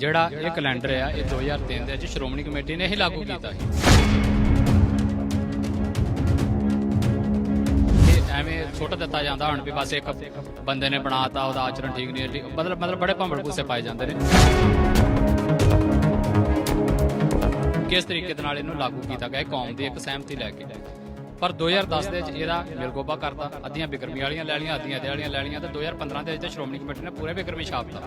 ਜਿਹੜਾ ਇਹ ਕੈਲੰਡਰ ਆ, ਇਹ 2003 ਦੇ ਵਿੱਚ ਸ਼੍ਰੋਮਣੀ ਕਮੇਟੀ ਨੇ ਹੀ ਲਾਗੂ ਕੀਤਾ ਸੀ। ਇਹ ਐਵੇਂ ਛੋਟਾ ਦਿੱਤਾ ਜਾਂਦਾ, ਹੁਣ ਵੀ ਬਸ ਇੱਕ ਬੰਦੇ ਨੇ ਬਣਾਤਾ, ਉਹਦਾ ਆਚਰਣ ਠੀਕ ਨਹੀਂ ਮਤਲਬ ਮਤਲਬ ਬੜੇ ਭੰਬੜ ਭੂਸੇ ਪਾਏ ਜਾਂਦੇ ਨੇ। ਕਿਸ ਤਰੀਕੇ ਦੇ ਨਾਲ ਇਹਨੂੰ ਲਾਗੂ ਕੀਤਾ ਗਿਆ ਕੌਮ ਦੀ ਇੱਕ ਸਹਿਮਤੀ ਲੈ ਕੇ। ਪਰ 2010 ਦੇ ਵਿੱਚ ਇਹਦਾ ਮਿਲਗੋਬਾ ਕਰਤਾ, ਅੱਧੀਆਂ ਬਿਕਰਮੀ ਵਾਲੀਆਂ ਲੈ ਲਈਆਂ, ਅੱਧੀਆਂ ਦੇ ਵਾਲੀਆਂ ਲੈ ਲਈਆਂ, ਤੇ 2015 ਦੇ ਵਿੱਚ ਸ਼੍ਰੋਮਣੀ ਕਮੇਟੀ ਨੇ ਪੂਰੇ ਬਿਕਰਮੀ ਛਾਪਤਾ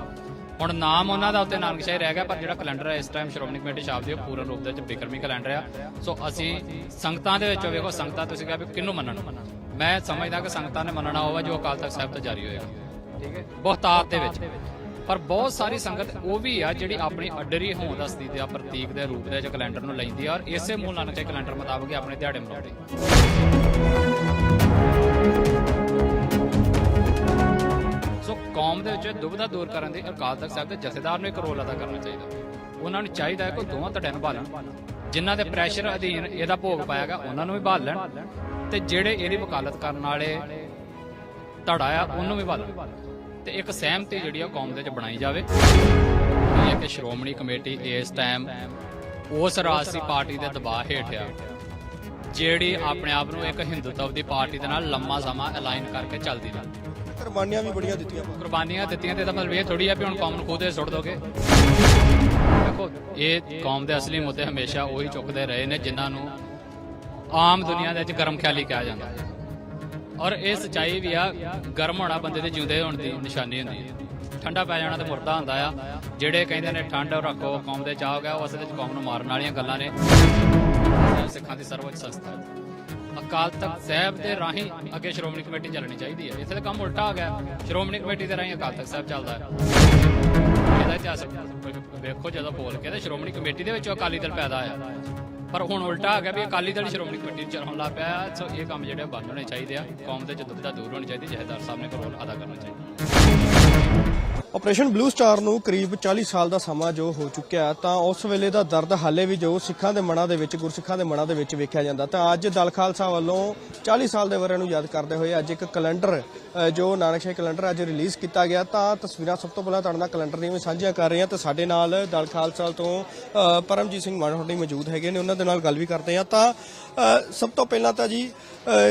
ਹੁਣ ਨਾਮ ਉਹਨਾਂ ਦਾ ਉੱਤੇ ਨਾਨਕਸ਼ਾਹੀ ਰਹਿ ਗਿਆ ਪਰ ਜਿਹੜਾ ਕੈਲੰਡਰ ਹੈ ਇਸ ਟਾਈਮ ਸ਼੍ਰੋਮਣੀ ਕਮੇਟੀ ਛਾਪਦੀ ਹੈ ਉਹ ਪੂਰਨ ਰੂਪ ਦੇ ਵਿੱਚ ਬਿਕਰਮੀ ਕੈਲੰਡਰ ਆ। ਸੋ ਅਸੀਂ ਸੰਗਤਾਂ ਦੇ ਵਿੱਚੋਂ ਵੇਖੋ ਸੰਗਤਾਂ ਤੁਸੀਂ ਕਿਹਾ ਵੀ ਕਿਹਨੂੰ ਮੰਨਣ? ਮੈਂ ਸਮਝਦਾ ਕਿ ਸੰਗਤਾਂ ਨੇ ਮੰਨਣਾ ਹੋਵੇ ਜੋ ਅਕਾਲ ਤਖਤ ਸਾਹਿਬ ਤੋਂ ਜਾਰੀ ਹੋਏਗਾ। ਠੀਕ ਹੈ ਬਹੁਤਾਤ ਦੇ ਵਿੱਚ। ਪਰ ਬਹੁਤ ਸਾਰੀ ਸੰਗਤ ਉਹ ਵੀ ਆ ਜਿਹੜੀ ਆਪਣੀ ਅਡਰੀ ਹੋਂਦ ਹਸਤੀ ਦੇ ਆ ਪ੍ਰਤੀਕ ਦੇ ਰੂਪ ਦੇ ਵਿੱਚ ਕੈਲੰਡਰ ਨੂੰ ਲੈਂਦੀ ਆ ਔਰ ਇਸੇ ਮੂਲ ਨਾਨਕ ਦੇ ਕੈਲੰਡਰ ਮੁਤਾਬਕ ਆਪਣੇ ਦਿਹਾੜੇ ਮਨਾਉਂਦੀ। ਕੌਮ ਦੇ ਵਿੱਚ ਦੁਬਿਧਾ ਦੂਰ ਕਰਨ ਦੇ ਅਕਾਲ ਤਖਤ ਸਾਹਿਬ ਦੇ ਜਥੇਦਾਰ ਨੂੰ ਇੱਕ ਰੋਲ ਅਦਾ ਕਰਨਾ ਚਾਹੀਦਾ। ਉਹਨਾਂ ਨੂੰ ਚਾਹੀਦਾ ਹੈ ਕਿ ਦੋਵਾਂ ਧੜਿਆਂ ਨੂੰ ਭਾਲਣ। ਜਿਨ੍ਹਾਂ ਦੇ ਪ੍ਰੈਸ਼ਰ ਅਧੀਨ ਇਹਦਾ ਭੋਗ ਪਾਇਆ ਗਿਆ, ਉਹਨਾਂ ਨੂੰ ਵੀ ਭਾਲ ਲੈਣ ਤੇ ਜਿਹੜੇ ਇਹਦੀ ਵਕਾਲਤ ਕਰਨ ਵਾਲੇ ਧੜਾ ਆ, ਉਹਨੂੰ ਵੀ ਭਾਲਣ। ਤੇ ਇੱਕ ਸਹਿਮਤੀ ਜਿਹੜੀ ਆ ਕੌਮ ਦੇ ਵਿੱਚ ਬਣਾਈ ਜਾਵੇ। ਇਹ ਹੈ ਕਿ ਸ਼੍ਰੋਮਣੀ ਕਮੇਟੀ ਇਸ ਟਾਈਮ ਉਸ ਰਾਜਸੀ ਪਾਰਟੀ ਦੇ ਦਬਾਅ ਹੇਠ ਆ, ਜਿਹੜੀ ਆਪਣੇ ਆਪ ਨੂੰ ਇੱਕ ਹਿੰਦੂਤਵ ਦੀ ਪਾਰਟੀ ਦੇ ਨਾਲ ਲੰਮਾ ਸਮਾਂ ਅਲਾਈਨ ਕਰਕੇ ਚੱਲਦੀ ਰਹੀ। ਕੁਰਬਾਨੀਆਂ ਵੀ ਬੜੀਆਂ ਦਿੱਤੀਆਂ। ਕੁਰਬਾਨੀਆਂ ਦਿੱਤੀਆਂ ਤੇ ਇਹਦਾ ਮਤਲਬ ਇਹ ਥੋੜੀ ਆ ਵੀ ਹੁਣ ਕੌਮ ਨੂੰ ਖੋਦੇ ਸੁੱਟ ਦੋਗੇ। ਦੇਖੋ, ਇਹ ਕੌਮ ਦੇ ਅਸਲੀ ਮੁੱਦੇ ਹਮੇਸ਼ਾ ਉਹੀ ਚੁੱਕਦੇ ਰਹੇ ਨੇ ਜਿਨ੍ਹਾਂ ਨੂੰ ਆਮ ਦੁਨੀਆ ਦੇ ਵਿੱਚ ਗਰਮ ਖਿਆਲੀ ਕਿਹਾ ਜਾਂਦਾ ਹੈ। ਔਰ ਇਹ ਸਚਾਈ ਵੀ ਆ, ਗਰਮ ਹੋਣਾ ਬੰਦੇ ਦੇ ਜਿਉਂਦੇ ਹੋਣ ਦੀ ਨਿਸ਼ਾਨੀ ਹੁੰਦੀ ਹੈ। ਠੰਡਾ ਪੈ ਜਾਣਾ ਤੇ ਮੁਰਦਾ ਹੁੰਦਾ ਆ। ਜਿਹੜੇ ਕਹਿੰਦੇ ਨੇ ਠੰਡ ਰੱਖੋ, ਕੌਮ ਦੇ ਚਾਹ ਗਿਆ, ਉਹ ਅਸਲ ਵਿੱਚ ਕੌਮ ਨੂੰ ਮਾਰਨ ਵਾਲੀਆਂ ਗੱਲਾਂ ਨੇ। ਸਿੱਖਾਂ ਦੀ ਸਰਵਉੱਚ ਸੰਸਥਾ ਹੈ। ਅਕਾਲ ਤਖਤ ਸਾਹਿਬ ਦੇ ਰਾਹੀਂ ਅੱਗੇ ਸ਼੍ਰੋਮਣੀ ਕਮੇਟੀ ਚੱਲਣੀ ਚਾਹੀਦੀ ਹੈ। ਇੱਥੇ ਤਾਂ ਕੰਮ ਉਲਟਾ ਆ ਗਿਆ। ਸ਼੍ਰੋਮਣੀ ਕਮੇਟੀ ਦੇ ਰਾਹੀਂ ਅਕਾਲ ਤਖਤ ਸਾਹਿਬ ਚੱਲਦਾ ਹੈ। ਇਹਦਾ ਇਤਿਹਾਸ ਵੇਖੋ ਜਦੋਂ ਬੋਲ ਕੇ ਤੇ ਸ਼੍ਰੋਮਣੀ ਕਮੇਟੀ ਦੇ ਵਿੱਚੋਂ ਅਕਾਲੀ ਦਲ ਪੈਦਾ ਆਇਆ ਪਰ ਹੁਣ ਉਲਟਾ ਆ ਗਿਆ ਵੀ ਅਕਾਲੀ ਦਲ ਸ਼੍ਰੋਮਣੀ ਕਮੇਟੀ ਚ ਚੱਲਣ ਲੱਗ ਪਿਆ ਸੋ ਇਹ ਕੰਮ ਜਿਹੜੇ ਬੰਦ ਹੋਣੇ ਚਾਹੀਦੇ ਆ। ਕੌਮ ਦੇ ਜਦੁਬਦਾ ਦੂਰ ਹੋਣੀ ਚਾਹੀਦੀ। ਜਹੇਦਾਰ ਸਾਹਿਬ ਨੇ ਕੋਈ ਰੋਲ ਅਦਾ ਕਰਨਾ ਚਾਹੀਦਾ। ਆਪਰੇਸ਼ਨ ਬਲੂ ਸਟਾਰ ਨੂੰ ਕਰੀਬ 40 ਸਾਲ ਦਾ ਸਮਾਂ ਜੋ ਹੋ ਚੁੱਕਿਆ ਤਾਂ ਉਸ ਵੇਲੇ ਦਾ ਦਰਦ ਹਾਲੇ ਵੀ ਜੋ ਸਿੱਖਾਂ ਦੇ ਮਨਾਂ ਦੇ ਵਿੱਚ ਗੁਰਸਿੱਖਾਂ ਦੇ ਮਨਾਂ ਦੇ ਵਿੱਚ ਵੇਖਿਆ ਜਾਂਦਾ। ਤਾਂ ਅੱਜ ਦਲ ਖਾਲਸਾ ਵੱਲੋਂ 40 ਸਾਲ ਦੇ ਵਰ੍ਹੇ ਨੂੰ ਯਾਦ ਕਰਦੇ ਹੋਏ ਅੱਜ ਇੱਕ ਕੈਲੰਡਰ ਅ, ਜੋ ਨਾਨਕਸ਼ਾਹੀ ਕੈਲੰਡਰ ਅੱਜ ਰਿਲੀਜ਼ ਕੀਤਾ ਗਿਆ। ਤਾਂ ਤਸਵੀਰਾਂ ਸਭ ਤੋਂ ਪਹਿਲਾਂ ਤੁਹਾਡੇ ਨਾਲ ਕੈਲੰਡਰ ਦੀਆਂ ਵੀ ਸਾਂਝੀਆਂ ਕਰ ਰਹੇ ਹਾਂ ਤੇ ਸਾਡੇ ਨਾਲ ਦਲ ਖਾਲਸਾ ਤੋਂ ਪਰਮਜੀਤ ਸਿੰਘ ਮਾਨਹੋਡੀ ਮੌਜੂਦ ਹੈਗੇ ਨੇ। ਉਹਨਾਂ ਦੇ ਨਾਲ ਗੱਲ ਵੀ ਕਰਦੇ ਹਾਂ। ਤਾਂ ਸਭ ਤੋਂ ਪਹਿਲਾਂ ਤਾਂ ਜੀ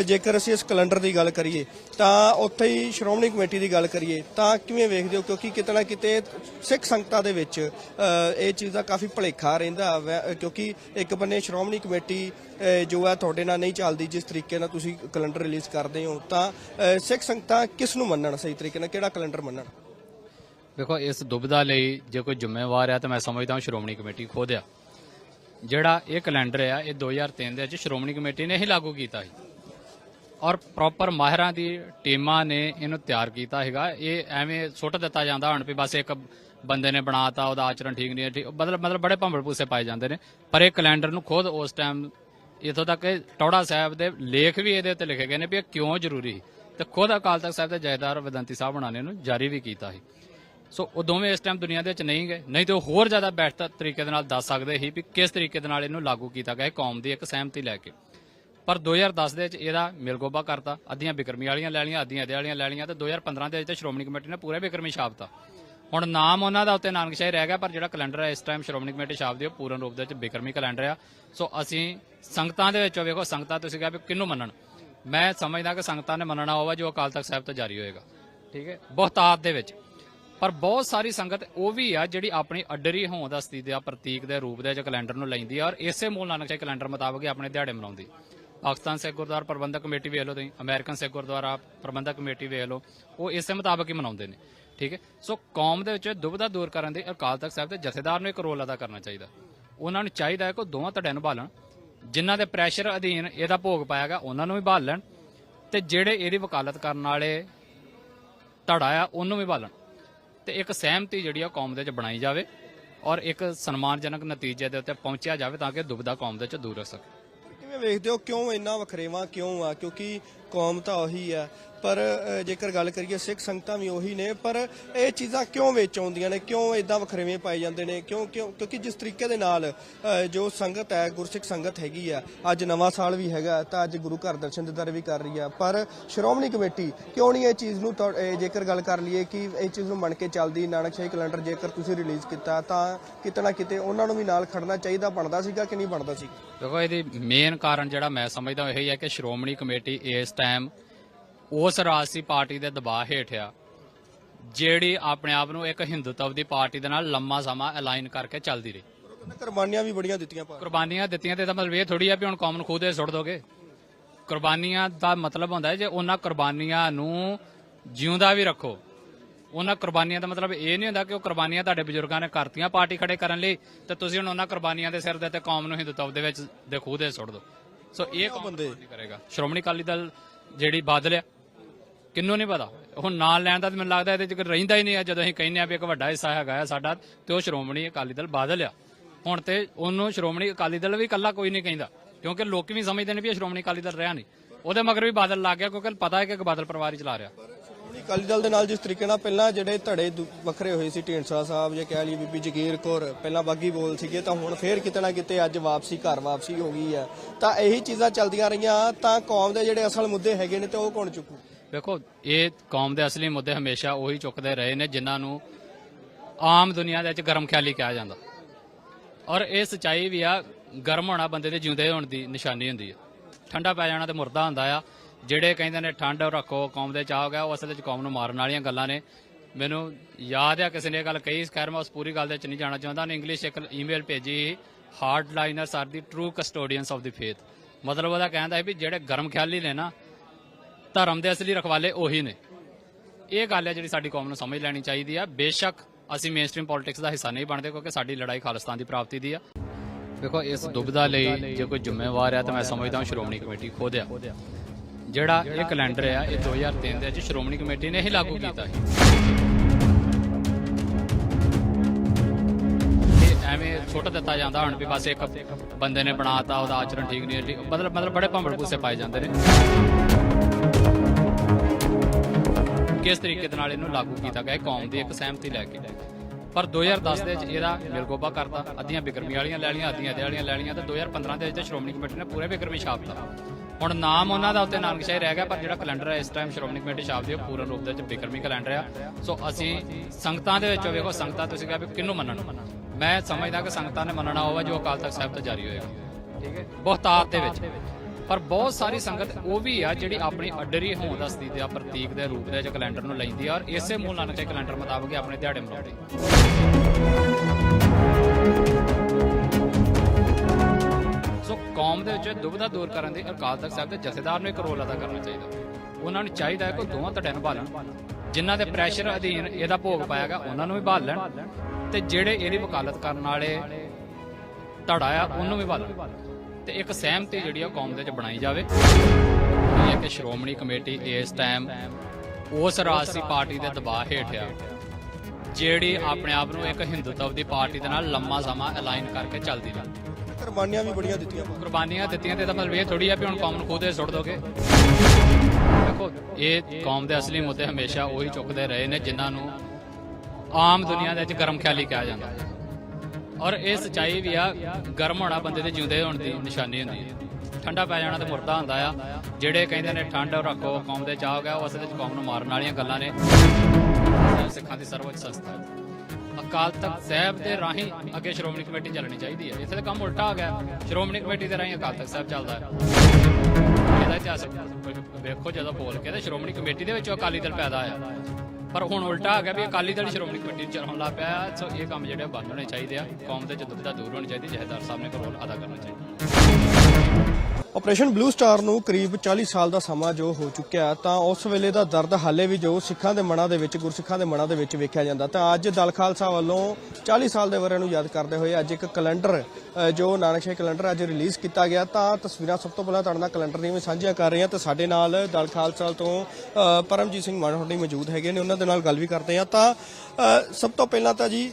ਜੇਕਰ ਅਸੀਂ ਇਸ ਕੈਲੰਡਰ ਦੀ ਗੱਲ ਕਰੀਏ ਤਾਂ ਉੱਥੇ ਹੀ ਸ਼੍ਰੋਮਣੀ ਕਮੇਟੀ ਦੀ ਗੱਲ ਕਰੀਏ ਤਾਂ ਕਿਵੇਂ ਵੇਖਦੇ ਹੋ? ਕਿਉਂਕਿ ਕਿਤੇ ਨਾ ਕਿਤੇ ਸਿੱਖ ਸੰਗਤਾਂ ਦੇ ਵਿੱਚ ਇਹ ਚੀਜ਼ ਦਾ ਕਾਫੀ ਭੁਲੇਖਾ ਰਹਿੰਦਾ ਕਿਉਂਕਿ ਇੱਕ ਬੰਨੇ ਸ਼੍ਰੋਮਣੀ ਕਮੇਟੀ ਜੋ ਹੈ ਤੁਹਾਡੇ ਨਾਲ ਨਹੀਂ ਚੱਲਦੀ, ਜਿਸ ਤਰੀਕੇ ਨਾਲ ਤੁਸੀਂ ਕੈਲੰਡਰ ਰਿਲੀਜ਼ ਕਰਦੇ ਹੋ, ਤਾਂ ਸਿੱਖ ਸੰਗਤਾਂ ਕਿਸ ਨੂੰ ਮੰਨਣ ਸਹੀ ਤਰੀਕੇ ਨਾਲ, ਕਿਹੜਾ ਕੈਲੰਡਰ ਮੰਨਣ? ਵੇਖੋ ਇਸ ਦੁਬਿਧਾ ਲਈ ਜੇ ਕੋਈ ਜ਼ਿੰਮੇਵਾਰ ਹੈ, ਤਾਂ ਮੈਂ ਸਮਝਦਾ ਹਾਂ ਸ਼੍ਰੋਮਣੀ ਕਮੇਟੀ ਖੁਦ ਆ ਜਿਹੜਾ ਇਹ ਕੈਲੰਡਰ ਆ, ਇਹ 2003 ਦੇ ਵਿੱਚ ਸ਼੍ਰੋਮਣੀ ਕਮੇਟੀ ਨੇ ਹੀ ਲਾਗੂ ਕੀਤਾ ਸੀ। ਔਰ ਪ੍ਰੋਪਰ ਮਾਹਿਰਾਂ ਦੀ ਟੀਮਾਂ ਨੇ ਇਹਨੂੰ ਤਿਆਰ ਕੀਤਾ ਹੈਗਾ ਇਹ ਐਵੇਂ ਸੁੱਟ ਦਿੱਤਾ ਜਾਂਦਾ, ਹੁਣ ਵੀ ਬਸ ਇੱਕ ਬੰਦੇ ਨੇ ਬਣਾਤਾ, ਉਹਦਾ ਆਚਰਣ ਠੀਕ ਨਹੀਂ ਹੈ, ਠੀਕ, ਮਤਲਬ ਮਤਲਬ ਬੜੇ ਭੰਬੜ ਭੂਸੇ ਪਾਏ ਜਾਂਦੇ ਨੇ। ਪਰ ਇਹ ਕੈਲੰਡਰ ਨੂੰ ਖੁਦ ਉਸ ਟਾਈਮ ਇਥੋਂ ਤੱਕ ਟੌੜਾ ਸਾਹਿਬ ਦੇ ਲੇਖ ਵੀ ਇਹਦੇ ਉੱਤੇ ਲਿਖੇ ਗਏ ਨੇ ਵੀ ਇਹ ਕਿਉਂ ਜ਼ਰੂਰੀ ਸੀ। ਤੇ ਖੁਦ ਅਕਾਲ ਤਖਤ ਸਾਹਿਬ ਦੇ ਜਥੇਦਾਰ ਵਿਦੰਤੀ ਸਾਹਿਬ ਉਹਨਾਂ ਨੇ ਇਹਨੂੰ ਜਾਰੀ ਵੀ ਕੀਤਾ ਸੀ। ਸੋ ਉਹ ਦੋਵੇਂ ਇਸ ਟਾਈਮ ਦੁਨੀਆ ਦੇ ਵਿੱਚ ਨਹੀਂ ਗਏ। ਨਹੀਂ ਤੇ ਉਹ ਹੋਰ ਜ਼ਿਆਦਾ ਬਿਹਤਰ ਤਰੀਕੇ ਦੇ ਨਾਲ ਦੱਸ ਸਕਦੇ ਸੀ ਵੀ ਕਿਸ ਤਰੀਕੇ ਦੇ ਨਾਲ ਇਹਨੂੰ ਲਾਗੂ ਕੀਤਾ ਗਿਆ। ਇਹ ਕੌਮ ਦੀ ਇੱਕ ਸਹਿਮਤੀ ਲੈ ਕੇ। ਪਰ 2010 ਦੇ ਵਿੱਚ ਇਹਦਾ ਮਿਲਗੋਬਾ ਕਰਤਾ, ਅੱਧੀਆਂ ਬਿਕਰਮੀ ਵਾਲੀਆਂ ਲੈ ਲਈਆਂ, ਅੱਧੀਆਂ ਦੇ ਵਾਲੀਆਂ ਲੈ ਲਈਆਂ ਤੇ 2015 ਦੇ ਵਿੱਚ ਤਾਂ ਸ਼੍ਰੋਮਣੀ ਕਮੇਟੀ ਨੇ ਪੂਰੇ ਬਿਕਰਮੀ ਛਾਪਤਾ। ਹੁਣ ਨਾਮ ਉਹਨਾਂ ਦਾ ਉੱਤੇ ਨਾਨਕਸ਼ਾਹੀ ਰਹਿ ਗਿਆ, ਪਰ ਜਿਹੜਾ ਕੈਲੰਡਰ ਹੈ ਇਸ ਟਾਈਮ ਸ਼੍ਰੋਮਣੀ ਕਮੇਟੀ ਛਾਪਦੀ ਹੈ, ਉਹ ਪੂਰਨ ਰੂਪ ਦੇ ਵਿੱਚ ਬਿਕਰਮੀ ਕੈਲੰਡਰ ਆ। ਸੋ ਅਸੀਂ ਸੰਗਤਾਂ ਦੇ ਵਿੱਚੋਂ ਵੇਖੋ, ਸੰਗਤਾਂ ਤੁਸੀਂ ਕਿਹਾ ਵੀ ਕਿਹਨੂੰ ਮੰਨਣ? ਮੈਂ ਸਮਝਦਾ ਕਿ ਸੰਗਤਾਂ ਨੇ ਮੰਨਣਾ ਹੋਵੇ ਜੋ ਅਕਾਲ ਤਖਤ ਸਾਹਿਬ ਤੋਂ ਜਾਰੀ ਹੋਏਗਾ। ਠੀਕ ਹੈ? ਬਹੁਤਾਤ ਦੇ ਵਿੱਚ। ਪਰ ਬਹੁਤ ਸਾਰੀ ਸੰਗਤ ਉਹ ਵੀ ਆ ਜਿਹੜੀ ਆਪਣੀ ਅਡਰੀ ਹੋਂਦ ਹਸਤੀ ਦੇ ਆ, ਪ੍ਰਤੀਕ ਦੇ ਰੂਪ ਦੇ ਵਿੱਚ ਕੈਲੰਡਰ ਨੂੰ ਲੈਂਦੀ ਆ ਔਰ ਇਸੇ ਮੂਲ ਨਾਨਕ ਸਾਹਿਬ ਕੈਲੰਡਰ ਮੁਤਾਬਕ ਆਪਣੇ ਦਿਹਾੜੇ ਮਨਾਉਂਦੀ। ਪਾਕਿਸਤਾਨ ਸਿੱਖ ਗੁਰਦੁਆਰਾ ਪ੍ਰਬੰਧਕ ਕਮੇਟੀ ਵੇਖ ਲਓ ਤੁਸੀਂ, ਅਮਰੀਕਨ ਸਿੱਖ ਗੁਰਦੁਆਰਾ ਪ੍ਰਬੰਧਕ ਕਮੇਟੀ ਵੇਖ ਲਓ, ਉਹ ਇਸੇ ਮੁਤਾਬਕ ਹੀ ਮਨਾਉਂਦੇ ਨੇ, ਠੀਕ ਹੈ? ਸੋ ਕੌਮ ਦੇ ਵਿੱਚ ਦੁਬਿਧਾ ਦੂਰ ਕਰਨ ਦੇ ਅਕਾਲ ਤਖਤ ਸਾਹਿਬ ਦੇ ਜਥੇਦਾਰ ਨੂੰ ਇੱਕ ਰੋਲ ਅਦਾ ਕਰਨਾ ਚਾਹੀਦਾ। ਉਹਨਾਂ ਨੂੰ ਚਾਹੀਦਾ ਹੈ ਕਿ ਉਹ ਦੋਵਾਂ ਧੜਿਆਂ ਨੂੰ ਭਾਲਣ, ਜਿਨ੍ਹਾਂ ਦੇ ਪ੍ਰੈਸ਼ਰ ਅਧੀਨ ਇਹਦਾ ਭੋਗ ਪਾਇਆ ਗਿਆ, ਉਹਨਾਂ ਨੂੰ ਵੀ ਭਾਲ ਲੈਣ ਤੇ ਜਿਹੜੇ ਇਹਦੀ ਵਕਾਲਤ ਕਰਨ ਵਾਲੇ ਧੜਾ ਆ, ਉਹਨੂੰ ਵੀ ਭਾਲਣ। ਤੇ ਇੱਕ ਸਹਿਮਤੀ ਜਿਹੜੀ ਆ ਕੌਮ ਦੇ ਵਿੱਚ ਬਣਾਈ ਜਾਵੇ ਔਰ ਇੱਕ ਸਨਮਾਨਜਨਕ ਨਤੀਜੇ ਦੇ ਉੱਤੇ ਪਹੁੰਚਿਆ ਜਾਵੇ ਤਾਂ ਕਿ ਦੁਬਿਧਾ ਕੌਮ ਦੇ ਵਿੱਚ ਦੂਰ ਹੋ ਸਕੇ। ਕਿਵੇਂ ਵੇਖਦੇ ਹੋ? ਕਿਉਂ ਇੰਨਾ ਵਖਰੇਵਾ ਕਿਉਂ ਆ? ਕਿਉਂਕਿ ਕੌਮ ਤਾਂ ਉਹੀ ਹੈ ਪਰ ਜੇਕਰ ਗੱਲ ਕਰੀਏ, ਸਿੱਖ ਸੰਗਤਾਂ ਵੀ ਉਹੀ ਨੇ। ਪਰ ਇਹ ਚੀਜ਼ਾਂ ਕਿਉਂ ਵਿੱਚ ਆਉਂਦੀਆਂ ਨੇ? ਕਿਉਂ ਇਦਾਂ ਵਖਰੇਵੇਂ ਪਾਏ ਜਾਂਦੇ ਨੇ? ਕਿਉਂ ਕਿਉਂ? ਕਿਉਂਕਿ ਜਿਸ ਤਰੀਕੇ ਦੇ ਨਾਲ ਜੋ ਸੰਗਤ ਹੈ, ਗੁਰਸਿੱਖ ਸੰਗਤ ਹੈਗੀ ਆ, ਅੱਜ ਨਵਾਂ ਸਾਲ ਵੀ ਹੈਗਾ, ਤਾਂ ਅੱਜ ਗੁਰੂ ਘਰ ਦਰਸ਼ਨ ਦਿਦਾਰ ਵੀ ਕਰ ਰਹੀ ਆ। ਪਰ ਸ਼੍ਰੋਮਣੀ ਕਮੇਟੀ ਕਿਉਂ ਨਹੀਂ ਇਹ ਚੀਜ਼ ਨੂੰ ਤੌ- ਜੇਕਰ ਗੱਲ ਕਰ ਲਈਏ ਕਿ ਇਹ ਚੀਜ਼ ਨੂੰ ਮੰਨ ਕੇ ਚੱਲਦੀ ਨਾਨਕਸ਼ਾਹੀ ਕੈਲੰਡਰ ਜੇਕਰ ਤੁਸੀਂ ਰਿਲੀਜ਼ ਕੀਤਾ, ਤਾਂ ਕਿਤੇ ਨਾ ਕਿਤੇ ਉਹਨਾਂ ਨੂੰ ਵੀ ਨਾਲ ਖੜਨਾ ਚਾਹੀਦਾ, ਬਣਦਾ ਸੀਗਾ ਕਿ ਨਹੀਂ ਬਣਦਾ ਸੀ ਦੇਖੋ, ਇਹਦੀ ਮੇਨ ਕਾਰਨ ਜਿਹੜਾ ਮੈਂ ਸਮਝਦਾ ਇਹ ਹੈ ਕਿ ਸ਼੍ਰੋਮਣੀ ਕਮੇਟੀ ਇਸ ਟਾਈਮ ਉਸ ਰਾਜਸੀ ਪਾਰਟੀ ਦੇ ਦਬਾਅ ਹੇਠ ਆ ਜਿਹੜੀ ਆਪਣੇ ਆਪ ਨੂੰ ਇੱਕ ਹਿੰਦੂਤਵ ਦੀ ਪਾਰਟੀ ਦੇ ਨਾਲ ਲੰਮਾ ਸਮਾਂ ਅਲਾਈਨ ਕਰਕੇ ਚੱਲਦੀ ਰਹੀ। ਕੁਰਬਾਨੀਆਂ ਵੀ ਬੜੀਆਂ ਦਿੱਤੀਆਂ ਪਰ ਕੁਰਬਾਨੀਆਂ ਦਿੱਤੀਆਂ ਤੇ ਇਹਦਾ ਮਤਲਬ ਇਹ ਥੋੜੀ ਆ ਵੀ ਹੁਣ ਕੌਮ ਨੂੰ ਖੂਦੇ ਸੁੱਟ ਦੋਗੇ। ਕੁਰਬਾਨੀਆਂ ਦਾ ਮਤਲਬ ਹੁੰਦਾ ਹੈ ਜੇ ਉਹਨਾਂ ਕੁਰਬਾਨੀਆਂ ਨੂੰ ਜਿਉਂਦਾ ਵੀ ਰੱਖੋ ਉਹਨਾਂ ਕੁਰਬਾਨੀਆਂ ਦਾ ਮਤਲਬ ਇਹ ਨਹੀਂ ਹੁੰਦਾ ਕਿ ਉਹ ਕੁਰਬਾਨੀਆਂ ਤੁਹਾਡੇ ਬਜ਼ੁਰਗਾਂ ਨੇ ਕਰਤੀਆਂ ਪਾਰਟੀ ਖੜੇ ਕਰਨ ਲਈ ਤੇ ਤੁਸੀਂ ਹੁਣ ਉਹਨਾਂ ਕੁਰਬਾਨੀਆਂ ਦੇ ਸਿਰ ਦੇ ਤੇ ਕੌਮ ਨੂੰ ਹਿੰਦੂਤਵ ਦੇ ਵਿੱਚ ਦੇ ਖੂਦੇ ਸੁੱਟ ਦਿਓ ਸੋ ਇਹ ਕੌਮ ਬੰਦੇ? ਕਰੇਗਾ। ਸ਼੍ਰੋਮਣੀ ਅਕਾਲੀ ਦਲ ਜਿਹੜੀ ਬਾਦਲ ਆ, ਕਿੰਨੂੰ ਨਹੀਂ ਪਤਾ। ਹੁਣ ਨਾਂ ਲੈਣ ਦਾ ਤਾਂ ਮੈਨੂੰ ਲੱਗਦਾ ਇਹਦੇ ਚ ਕੋਈ ਰਹਿੰਦਾ ਹੀ ਨਹੀਂ ਆ, ਜਦੋਂ ਅਸੀਂ ਕਹਿੰਦੇ ਆ ਵੀ ਇੱਕ ਵੱਡਾ ਹਿੱਸਾ ਹੈਗਾ ਆ ਸਾਡਾ, ਤੇ ਉਹ ਸ਼੍ਰੋਮਣੀ ਅਕਾਲੀ ਦਲ ਬਾਦਲ ਆ। ਹੁਣ ਤੇ ਉਹਨੂੰ ਸ਼੍ਰੋਮਣੀ ਅਕਾਲੀ ਦਲ ਵੀ ਇਕੱਲਾ ਕੋਈ ਨਹੀਂ ਕਹਿੰਦਾ, ਕਿਉਂਕਿ ਲੋਕ ਵੀ ਸਮਝਦੇ ਨੇ ਵੀ ਇਹ ਸ਼੍ਰੋਮਣੀ ਅਕਾਲੀ ਦਲ ਰਿਹਾ ਨਹੀਂ। ਉਹਦੇ ਮਗਰ ਵੀ ਬਾਦਲ ਲੱਗ ਗਿਆ, ਕਿਉਂਕਿ ਪਤਾ ਹੈ ਕਿ ਇੱਕ ਬਾਦਲ ਪਰਿਵਾਰ ਹੀ ਚਲਾ ਰਿਹਾ। ਅਕਾਲੀ ਦਲ ਦੇ ਨਾਲ ਜਿਸ ਤਰੀਕੇ ਨਾਲ ਪਹਿਲਾਂ ਜਿਹੜੇ ਧੜੇ ਦੂ- ਵੱਖਰੇ ਹੋਏ ਸੀ, ਢੀਂਡਸਾ ਸਾਹਿਬ ਜਾਂ ਕਹਿ ਲਈ ਬੀਬੀ ਜਗੀਰ ਕੌਰ, ਪਹਿਲਾਂ ਬਾਗੀ ਬੋਲ ਸੀਗੇ, ਤਾਂ ਹੁਣ ਫੇਰ ਕਿਤੇ ਨਾ ਕਿਤੇ ਅੱਜ ਵਾਪਸੀ, ਘਰ ਵਾਪਸੀ ਹੋ ਗਈ ਹੈ। ਤਾਂ ਇਹੀ ਚੀਜ਼ਾਂ ਚੱਲਦੀਆਂ ਰਹੀਆਂ, ਤਾਂ ਕੌਮ ਦੇ ਜਿਹੜੇ ਅਸਲ ਮੁੱਦੇ ਹੈਗੇ ਨੇ ਤੇ ਉਹ ਕੌਣ ਚੁੱਕੂ? ਵੇਖੋ ਇਹ ਕੌਮ ਦੇ ਅਸਲੀ ਮੁੱਦੇ ਹਮੇਸ਼ਾ ਉਹੀ ਚੁੱਕਦੇ ਰਹੇ ਨੇ, ਜਿਨ੍ਹਾਂ ਨੂੰ ਆਮ ਦੁਨੀਆ ਦੇ ਵਿੱਚ ਗਰਮ ਖਿਆਲੀ ਕਿਹਾ ਜਾਂਦਾ। ਔਰ ਇਹ ਸਚਾਈ ਵੀ ਆ, ਗਰਮ ਹੋਣਾ ਬੰਦੇ ਦੇ ਜਿਉਂਦੇ ਹੋਣ ਦੀ ਨਿਸ਼ਾਨੀ ਹੁੰਦੀ ਆ। ਠੰਡਾ ਪੈ ਜਾਣਾ ਤੇ ਮੁਰਦਾ ਹੁੰਦਾ ਆ। ਜਿਹੜੇ ਕਹਿੰਦੇ ਨੇ ਠੰਡ ਰੱਖੋ, ਕੌਮ ਦੇ ਚਾਹ ਹੋ ਗਿਆ, ਉਹ ਅਸਲ ਵਿੱਚ ਕੌਮ ਨੂੰ ਮਾਰਨ ਵਾਲੀਆਂ ਗੱਲਾਂ ਨੇ। ਮੈਨੂੰ ਯਾਦ ਆ ਕਿਸੇ ਨੇ ਇਹ ਗੱਲ ਕਹੀ ਖੈਰ ਮੈਂ ਉਸ ਪੂਰੀ ਗੱਲ ਦੇ ਵਿੱਚ ਨਹੀਂ ਜਾਣਾ ਚਾਹੁੰਦਾ, ਉਹਨੇ ਇੰਗਲਿਸ਼ ਇੱਕ ਈਮੇਲ ਭੇਜੀ hard liners are the true custodians of the faith ਮਤਲਬ ਉਹਦਾ ਕਹਿੰਦਾ ਹੈ ਵੀ ਜਿਹੜੇ ਗਰਮ ਖਿਆਲੀ ਨੇ ਨਾ, ਧਰਮ ਦੇ ਅਸਲੀ ਰਖਵਾਲੇ ਉਹੀ ਨੇ। ਇਹ ਗੱਲ ਹੈ ਜਿਹੜੀ ਸਾਡੀ ਕੌਮ ਨੂੰ ਸਮਝ ਲੈਣੀ ਚਾਹੀਦੀ ਆ। ਬੇਸ਼ੱਕ ਅਸੀਂ ਮੇਨਸਟ੍ਰੀਮ ਪੋਲਿਟਿਕਸ ਦਾ ਹਿੱਸਾ ਨਹੀਂ ਬਣਦੇ, ਕਿਉਂਕਿ ਸਾਡੀ ਲੜਾਈ ਖਾਲਿਸਤਾਨ ਦੀ ਪ੍ਰਾਪਤੀ ਦੀ ਆ। ਦੇਖੋ, ਇਸ ਦੁਬਿਧਾ ਲਈ ਜੇ ਕੋਈ ਜ਼ਿੰਮੇਵਾਰ ਹੈ ਤਾਂ ਮੈਂ ਸਮਝਦਾ ਹਾਂ ਸ਼੍ਰੋਮਣੀ ਕਮੇਟੀ ਖੁਦ ਆ। ਜਿਹੜਾ ਇਹ ਕੈਲੰਡਰ ਆ, ਇਹ 2003 ਦੇ ਵਿੱਚ ਸ਼੍ਰੋਮਣੀ ਕਮੇਟੀ ਨੇ ਹੀ ਲਾਗੂ ਕੀਤਾ ਸੀ। ਇਹ ਐਵੇਂ ਛੁੱਟ ਦਿੱਤਾ ਜਾਂਦਾ, ਹੁਣ ਵੀ ਬਸ ਇੱਕ ਬੰਦੇ ਨੇ ਬਣਾਤਾ, ਉਹਦਾ ਆਚਰਣ ਠੀਕ ਨਹੀਂ ਮਤਲਬ ਮਤਲਬ ਬੜੇ ਭੰਬੜ ਭੂਸੇ ਪਾਏ ਜਾਂਦੇ ਨੇ। ਕਿਸ ਤਰੀਕੇ ਦੇ ਨਾਲ ਇਹਨੂੰ ਲਾਗੂ ਕੀਤਾ ਗਿਆ ਕੌਮ ਦੀ ਇੱਕ ਸਹਿਮਤੀ ਲੈ ਕੇ। ਪਰ 2010 ਦੇ ਵਿੱਚ ਇਹਦਾ ਮਿਲਗੋਬਾ ਕਰਤਾ, ਅੱਧੀਆਂ ਬਿਕਰਮੀ ਵਾਲੀਆਂ ਲੈ ਲਈਆਂ, ਅੱਧੀਆਂ ਇਹਦੇ ਵਾਲੀਆਂ ਲੈ ਲਈਆਂ, ਤੇ 2015 ਦੇ ਵਿੱਚ ਸ਼੍ਰੋਮਣੀ ਕਮੇਟੀ ਨੇ ਪੂਰੇ ਬਿਕਰਮੀ ਛਾਪਤਾ ਹੁਣ ਨਾਮ ਉਹਨਾਂ ਦਾ ਉੱਤੇ ਨਾਨਕਸ਼ਾਹੀ ਰਹਿ ਗਿਆ ਪਰ ਜਿਹੜਾ ਕੈਲੰਡਰ ਹੈ ਇਸ ਟਾਈਮ ਸ਼੍ਰੋਮਣੀ ਕਮੇਟੀ ਹੈ ਉਹ ਪੂਰਨ ਰੂਪ ਦੇ ਵਿੱਚ ਬਿਕਰਮੀ ਕੈਲੰਡਰ ਆ। ਸੋ ਅਸੀਂ ਸੰਗਤਾਂ ਦੇ ਵਿੱਚੋਂ ਵੇਖੋ ਸੰਗਤਾਂ ਤੁਸੀਂ ਕਿਹਾ ਵੀ ਕਿਹਨੂੰ ਮੰਨਣ? ਮੈਂ ਸਮਝਦਾ ਕਿ ਸੰਗਤਾਂ ਨੇ ਮੰਨਣਾ ਹੋਵੇ ਜੋ ਅਕਾਲ ਤਖਤ ਸਾਹਿਬ ਤੋਂ ਜਾਰੀ ਹੋਏਗਾ। ਠੀਕ ਹੈ ਬਹੁਤਾਤ ਦੇ ਵਿੱਚ। ਪਰ ਬਹੁਤ ਸਾਰੀ ਸੰਗਤ ਉਹ ਵੀ ਆ ਜਿਹੜੀ ਆਪਣੀ ਅਡਰੀ ਹੋਂਦ ਦਾ ਸਥਿਤੀ ਦਾ ਪ੍ਰਤੀਕ ਦੇ ਰੂਪ ਦੇ ਵਿੱਚ ਕੈਲੰਡਰ ਨੂੰ ਲੈਂਦੀ ਆ ਔਰ ਇਸੇ ਮੂਲ ਨਾਨਕ ਦੇ ਕੈਲੰਡਰ ਮੁਤਾਬਕ ਆਪਣੇ ਦਿਹਾੜੇ ਮਨਾਉਂਦੀ ਕੌਮ ਦੇ ਵਿੱਚ ਦੁਬਿਧਾ ਦੂਰ ਕਰਨ ਦੀ ਅਕਾਲ ਤਖਤ ਸਾਹਿਬ ਦੇ ਜਥੇਦਾਰ ਨੂੰ ਇੱਕ ਰੋਲ ਅਦਾ ਕਰਨਾ ਚਾਹੀਦਾ। ਉਹਨਾਂ ਨੂੰ ਚਾਹੀਦਾ ਹੈ ਕਿ ਉਹ ਦੋਵਾਂ ਧੜਿਆਂ ਨੂੰ ਭਾਲਣ। ਜਿਨ੍ਹਾਂ ਦੇ ਪ੍ਰੈਸ਼ਰ ਅਧੀਨ ਇਹਦਾ ਭੋਗ ਪਾਇਆ ਗਿਆ, ਉਹਨਾਂ ਨੂੰ ਵੀ ਭਾਲ ਲੈਣ ਤੇ ਜਿਹੜੇ ਇਹਦੀ ਵਕਾਲਤ ਕਰਨ ਵਾਲੇ ਧੜਾ ਆ, ਉਹਨੂੰ ਵੀ ਭਾਲਣ ਤੇ ਇੱਕ ਸਹਿਮਤੀ ਜਿਹੜੀ ਆ ਉਹ ਕੌਮ ਦੇ ਵਿੱਚ ਬਣਾਈ ਜਾਵੇ। ਇਹ ਕਿ ਸ਼੍ਰੋਮਣੀ ਕਮੇਟੀ ਇਸ ਟਾਈਮ ਉਸ ਰਾਜਸੀ ਪਾਰਟੀ ਦੇ ਦਬਾਅ ਹੇਠ ਆ, ਜਿਹੜੀ ਆਪਣੇ ਆਪ ਨੂੰ ਇੱਕ ਹਿੰਦੂਤਵ ਦੀ ਪਾਰਟੀ ਦੇ ਨਾਲ ਲੰਮਾ ਸਮਾਂ ਅਲਾਈਨ ਕਰਕੇ ਚੱਲਦੀ ਰਹੀ। ਕੁਰਬਾਨੀਆਂ ਵੀ ਬੜੀਆਂ ਦਿੱਤੀਆਂ। ਪਰ ਕੁਰਬਾਨੀਆਂ ਦਿੱਤੀਆਂ ਤੇ ਇਹਦਾ ਮਤਲਬ ਇਹ ਥੋੜੀ ਆ ਵੀ ਹੁਣ ਕੌਮ ਨੂੰ ਖੂਦੇ ਸੁੱਟ ਦੋਗੇ। ਦੇਖੋ, ਇਹ ਕੌਮ ਦੇ ਅਸਲੀ ਮੁੱਦੇ ਹਮੇਸ਼ਾ ਉਹੀ ਚੁੱਕਦੇ ਰਹੇ ਨੇ ਜਿਨ੍ਹਾਂ ਨੂੰ ਆਮ ਦੁਨੀਆ ਦੇ ਵਿੱਚ ਗਰਮ ਖਿਆਲੀ ਕਿਹਾ ਜਾਂਦਾ ਔਰ ਇਹ ਸਚਾਈ ਵੀ ਆ, ਗਰਮ ਹੋਣਾ ਬੰਦੇ ਦੇ ਜਿਉਂਦੇ ਹੋਣ ਦੀ ਨਿਸ਼ਾਨੀ ਹੁੰਦੀ ਹੈ। ਠੰਡਾ ਪੈ ਜਾਣਾ ਤੇ ਮੁਰਦਾ ਹੁੰਦਾ ਆ। ਜਿਹੜੇ ਕਹਿੰਦੇ ਨੇ ਠੰਡ ਰੱਖੋ, ਕੌਮ ਦੇ ਚਾਹ ਹੋ ਗਿਆ, ਉਹ ਅਸਲ ਵਿੱਚ ਕੌਮ ਨੂੰ ਮਾਰਨ ਵਾਲੀਆਂ ਗੱਲਾਂ ਨੇ। ਸਿੱਖਾਂ ਦੀ ਸਰਵਉੱਚ ਸੰਸਥਾ ਹੈ। ਅਕਾਲ ਤਖਤ ਸਾਹਿਬ ਦੇ ਰਾਹੀਂ ਅੱਗੇ ਸ਼੍ਰੋਮਣੀ ਕਮੇਟੀ ਚੱਲਣੀ ਚਾਹੀਦੀ ਹੈ। ਇੱਥੇ ਤਾਂ ਕੰਮ ਉਲਟਾ ਹੋ ਗਿਆ। ਸ਼੍ਰੋਮਣੀ ਕਮੇਟੀ ਦੇ ਰਾਹੀਂ ਅਕਾਲ ਤਖਤ ਸਾਹਿਬ ਚੱਲਦਾ ਹੈ। ਇਹਦਾ ਇਤਿਹਾਸ ਵੇਖੋ ਜਦੋਂ ਬੋਲ ਕੇ ਤੇ ਸ਼੍ਰੋਮਣੀ ਕਮੇਟੀ ਦੇ ਵਿੱਚੋਂ ਅਕਾਲੀ ਦਲ ਪੈਦਾ ਆਇਆ ਪਰ ਹੁਣ ਉਲਟਾ ਆ ਗਿਆ ਵੀ ਅਕਾਲੀ ਦਲ ਸ਼੍ਰੋਮਣੀ ਕਮੇਟੀ ਚ ਚਲਾਉਣ ਲੱਗ ਪਿਆ ਸੋ ਇਹ ਕੰਮ ਜਿਹੜੇ ਬੰਦ ਹੋਣੇ ਚਾਹੀਦੇ ਆ। ਕੌਮ ਦੇ ਜਦੁਬਦਾ ਦੂਰ ਹੋਣੀ ਚਾਹੀਦੀ, ਜਹੇਦਾਰ ਸਾਹਿਬ ਨੇ ਇੱਕ ਰੋਲ ਅਦਾ ਕਰਨਾ ਚਾਹੀਦਾ। ਆਪਰੇਸ਼ਨ ਬਲੂ ਸਟਾਰ ਨੂੰ ਕਰੀਬ 40 ਸਾਲ ਦਾ ਸਮਾਂ ਜੋ ਹੋ ਚੁੱਕਿਆ ਤਾਂ ਉਸ ਵੇਲੇ ਦਾ ਦਰਦ ਹਾਲੇ ਵੀ ਜੋ ਸਿੱਖਾਂ ਦੇ ਮਨਾਂ ਦੇ ਵਿੱਚ, ਗੁਰਸਿੱਖਾਂ ਦੇ ਮਨਾਂ ਦੇ ਵਿੱਚ ਵੇਖਿਆ ਜਾਂਦਾ। ਤਾਂ ਅੱਜ ਦਲ ਖਾਲਸਾ ਵੱਲੋਂ 40 ਸਾਲ ਦੇ ਵਰਿਆਂ ਨੂੰ ਯਾਦ ਕਰਦੇ ਹੋਏ ਅੱਜ ਇੱਕ ਕੈਲੰਡਰ ਜੋ ਨਾਨਕ ਸ਼ਾਹੀ ਕੈਲੰਡਰ ਅੱਜ ਰਿਲੀਜ਼ ਕੀਤਾ ਗਿਆ। ਤਾਂ ਤਸਵੀਰਾਂ ਸਭ ਤੋਂ ਪਹਿਲਾਂ ਤੁਹਾਡੇ ਨਾਲ ਕੈਲੰਡਰ ਦੀਆਂ ਵੀ ਸਾਂਝੀਆਂ ਕਰ ਰਹੇ ਹਾਂ ਤੇ ਸਾਡੇ ਨਾਲ ਦਲ ਖਾਲਸਾ ਤੋਂ ਪਰਮਜੀਤ ਸਿੰਘ ਮਾਨਹੋਣੀ ਮੌਜੂਦ ਹੈਗੇ ਨੇ। ਉਹਨਾਂ ਦੇ ਨਾਲ ਗੱਲ ਵੀ ਕਰਦੇ ਹਾਂ। ਤਾਂ ਸਭ ਤੋਂ ਪਹਿਲਾਂ ਤਾਂ ਜੀ